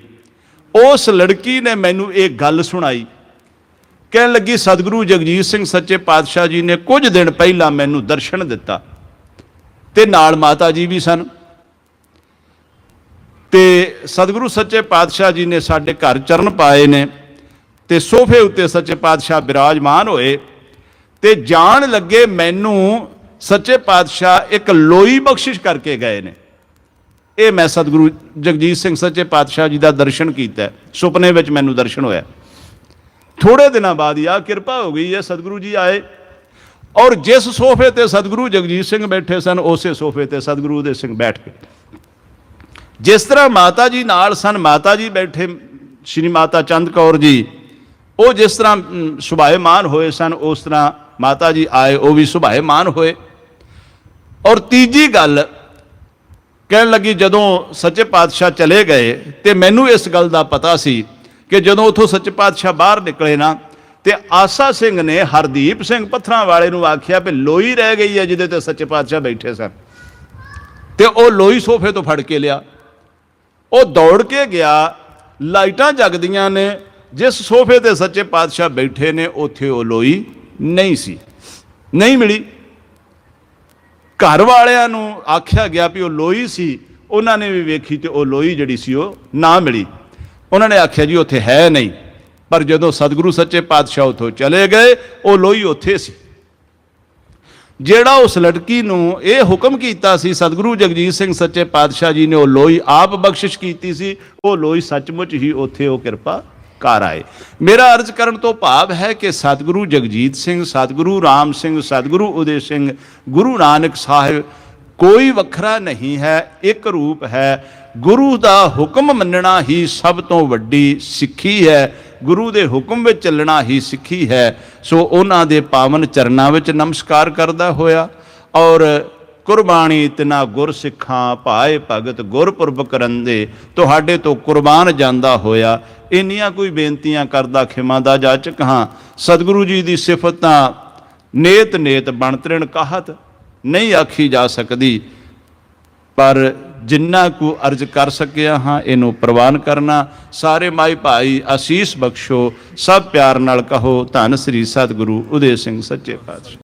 ਉਸ ਲੜਕੀ ਨੇ ਮੈਨੂੰ ਇਹ ਗੱਲ ਸੁਣਾਈ। ਕਹਿਣ ਲੱਗੀ, ਸਤਿਗੁਰੂ ਜਗਜੀਤ ਸਿੰਘ ਸੱਚੇ ਪਾਤਸ਼ਾਹ ਜੀ ਨੇ ਕੁਝ ਦਿਨ ਪਹਿਲਾਂ ਮੈਨੂੰ ਦਰਸ਼ਨ ਦਿੱਤਾ। ਤੇ ਨਾਲ ਮਾਤਾ ਜੀ ਵੀ ਸਨ। ਤੇ ਸਤਿਗੁਰੂ ਸੱਚੇ ਪਾਤਸ਼ਾਹ ਜੀ ਨੇ ਸਾਡੇ ਘਰ ਚਰਨ ਪਾਏ ਨੇ ਤੇ ਸੋਫੇ ਉੱਤੇ ਸੱਚੇ ਪਾਤਸ਼ਾਹ ਬਿਰਾਜਮਾਨ ਹੋਏ ਤੇ ਜਾਣ ਲੱਗੇ ਮੈਨੂੰ ਸੱਚੇ ਪਾਤਸ਼ਾਹ ਇੱਕ ਲੋਈ ਬਖਸ਼ਿਸ਼ ਕਰਕੇ ਗਏ ਨੇ। ਇਹ ਮੈਂ ਸਤਿਗੁਰੂ ਜਗਜੀਤ ਸਿੰਘ ਸੱਚੇ ਪਾਤਸ਼ਾਹ ਜੀ ਦਾ ਦਰਸ਼ਨ ਕੀਤਾ। ਸੁਪਨੇ ਵਿੱਚ ਮੈਨੂੰ ਦਰਸ਼ਨ ਹੋਇਆ। ਥੋੜੇ ਦਿਨਾਂ ਬਾਅਦ ਹੀ ਆ ਕਿਰਪਾ ਹੋ ਗਈ ਹੈ, ਸਤਿਗੁਰੂ ਜੀ ਆਏ ਔਰ ਜਿਸ ਸੋਫੇ ਤੇ ਸਤਿਗੁਰੂ ਜਗਜੀਤ ਸਿੰਘ ਬੈਠੇ ਸਨ, ਉਸੇ ਸੋਫੇ ਤੇ ਸਤਿਗੁਰੂ ਦੇ ਸਿੰਘ ਬੈਠ ਗਏ ਜਿਸ ਤਰ੍ਹਾਂ ਮਾਤਾ ਜੀ ਨਾਲ ਸਨ ਮਾਤਾ ਜੀ ਬੈਠੇ ਸ਼੍ਰੀ ਮਾਤਾ ਚੰਦ ਕੌਰ ਜੀ ਉਹ ਜਿਸ ਤਰ੍ਹਾਂ ਅਮ, ਸੁਭਾਏਮਾਨ ਹੋਏ ਸਨ ਉਸ ਤਰ੍ਹਾਂ ਮਾਤਾ ਜੀ ਆਏ ਉਹ ਵੀ ਸੁਭਾਏਮਾਨ ਹੋਏ। ਔਰ ਤੀਜੀ ਗੱਲ ਕਹਿਣ ਲੱਗੀ ਜਦੋਂ ਸੱਚੇ ਪਾਤਸ਼ਾਹ ਚਲੇ ਗਏ ਤੇ ਮੈਨੂੰ ਇਸ ਗੱਲ ਦਾ ਪਤਾ ਸੀ ਕਿ ਜਦੋਂ ਉਥੋਂ ਸੱਚੇ ਪਾਤਸ਼ਾਹ ਬਾਹਰ ਨਿਕਲੇ ਨਾ ਤੇ ਆਸਾ ਸਿੰਘ ਨੇ ਹਰਦੀਪ ਸਿੰਘ ਪੱਥਰਾਂ ਵਾਲੇ ਨੂੰ ਆਖਿਆ ਵੀ ਲੋਈ ਰਹਿ ਗਈ ਹੈ ਜਿਹਦੇ ਤੇ ਸੱਚੇ ਪਾਤਸ਼ਾਹ ਬੈਠੇ ਸਨ। ਤੇ ਉਹ ਲੋਈ ਸੋਫੇ ਤੋਂ ਫੜ ਕੇ ਲਿਆ। ਉਹ ਦੌੜ ਕੇ ਗਿਆ, ਲਾਈਟਾਂ ਜਗਦੀਆਂ ਨੇ, ਜਿਸ ਸੋਫੇ ਤੇ ਸੱਚੇ ਪਾਤਸ਼ਾਹ ਬੈਠੇ ਨੇ, ਉੱਥੇ ਉਹ ਲੋਈ ਨਹੀਂ ਸੀ। ਨਹੀਂ ਮਿਲੀ। ਘਰ ਵਾਲਿਆਂ ਨੂੰ ਆਖਿਆ ਗਿਆ ਵੀ ਉਹ ਲੋਈ ਸੀ, ਉਹਨਾਂ ਨੇ ਵੀ ਵੇਖੀ ਤੇ ਉਹ ਲੋਈ ਜਿਹੜੀ ਸੀ ਉਹ ਨਾ ਮਿਲੀ। ਉਹਨਾਂ ਨੇ ਆਖਿਆ ਜੀ, ਉੱਥੇ ਹੈ ਨਹੀਂ। ਪਰ ਜਦੋਂ ਸਤਿਗੁਰੂ ਸੱਚੇ ਪਾਤਸ਼ਾਹ ਉੱਥੋਂ ਚਲੇ ਗਏ, ਉਹ ਲੋਈ ਉੱਥੇ ਸੀ। ਜਿਹੜਾ ਉਸ ਲੜਕੀ ਨੂੰ ਇਹ ਹੁਕਮ ਕੀਤਾ ਸੀ, ਸਤਿਗੁਰੂ ਜਗਜੀਤ ਸਿੰਘ ਸੱਚੇ ਪਾਤਸ਼ਾਹ ਜੀ ਨੇ ਉਹ ਲੋਈ ਆਪ ਬਖਸ਼ਿਸ਼ ਕੀਤੀ ਸੀ, ਉਹ ਲੋਈ ਸੱਚਮੁੱਚ ਹੀ ਉੱਥੇ ਉਹ ਕਿਰਪਾ ਕਰ ਆਏ। ਮੇਰਾ ਅਰਜ਼ ਕਰਨ ਤੋਂ ਭਾਵ ਹੈ ਕਿ ਸਤਿਗੁਰੂ ਜਗਜੀਤ ਸਿੰਘ, ਸਤਿਗੁਰੂ ਰਾਮ ਸਿੰਘ, ਸਤਿਗੁਰੂ ਉਦੇ ਸਿੰਘ, ਗੁਰੂ ਨਾਨਕ ਸਾਹਿਬ ਕੋਈ ਵੱਖਰਾ ਨਹੀਂ ਹੈ, ਇੱਕ ਰੂਪ ਹੈ। ਗੁਰੂ ਦਾ ਹੁਕਮ ਮੰਨਣਾ ਹੀ ਸਭ ਤੋਂ ਵੱਡੀ ਸਿੱਖੀ ਹੈ। ਗੁਰੂ ਦੇ ਹੁਕਮ ਵਿੱਚ ਚੱਲਣਾ ਹੀ ਸਿੱਖੀ ਹੈ। ਸੋ ਉਹਨਾਂ ਦੇ ਪਾਵਨ ਚਰਨਾਂ ਵਿੱਚ ਨਮਸਕਾਰ ਕਰਦਾ ਹੋਇਆ ਔਰ ਕੁਰਬਾਨੀ ਤਿਨਾ ਗੁਰ ਸਿੱਖਾਂ ਭਾਏ ਭਗਤ ਗੁਰਪੁਰਬ ਕਰਨ ਦੇ ਤੁਹਾਡੇ ਤੋਂ ਕੁਰਬਾਨ ਜਾਂਦਾ ਹੋਇਆ। ਇੰਨੀਆਂ ਕੋਈ ਬੇਨਤੀਆਂ ਕਰਦਾ ਖਿਮਾ ਦਾ ਜਾਚਕ ਹਾਂ। ਸਤਿਗੁਰੂ ਜੀ ਦੀ ਸਿਫਤਾਂ ਨੇਤ ਨੇਤ ਬਣਤਰਣ ਕਾਹਤ ਨਹੀਂ ਆਖੀ ਜਾ ਸਕਦੀ। ਪਰ ਜਿੰਨਾ ਕੁ ਅਰਜ ਕਰ ਸਕਿਆ ਹਾਂ, ਇਹਨੂੰ ਪ੍ਰਵਾਨ ਕਰਨਾ। ਸਾਰੇ ਮਾਈ ਭਾਈ ਆਸ਼ੀਸ ਬਖਸ਼ੋ, ਸਭ ਪਿਆਰ ਨਾਲ ਕਹੋ, ਧੰਨ ਸ੍ਰੀ ਸਤਿਗੁਰੂ ਉਦੇ ਸਿੰਘ ਸੱਚੇ ਪਾਤਸ਼ਾਹ।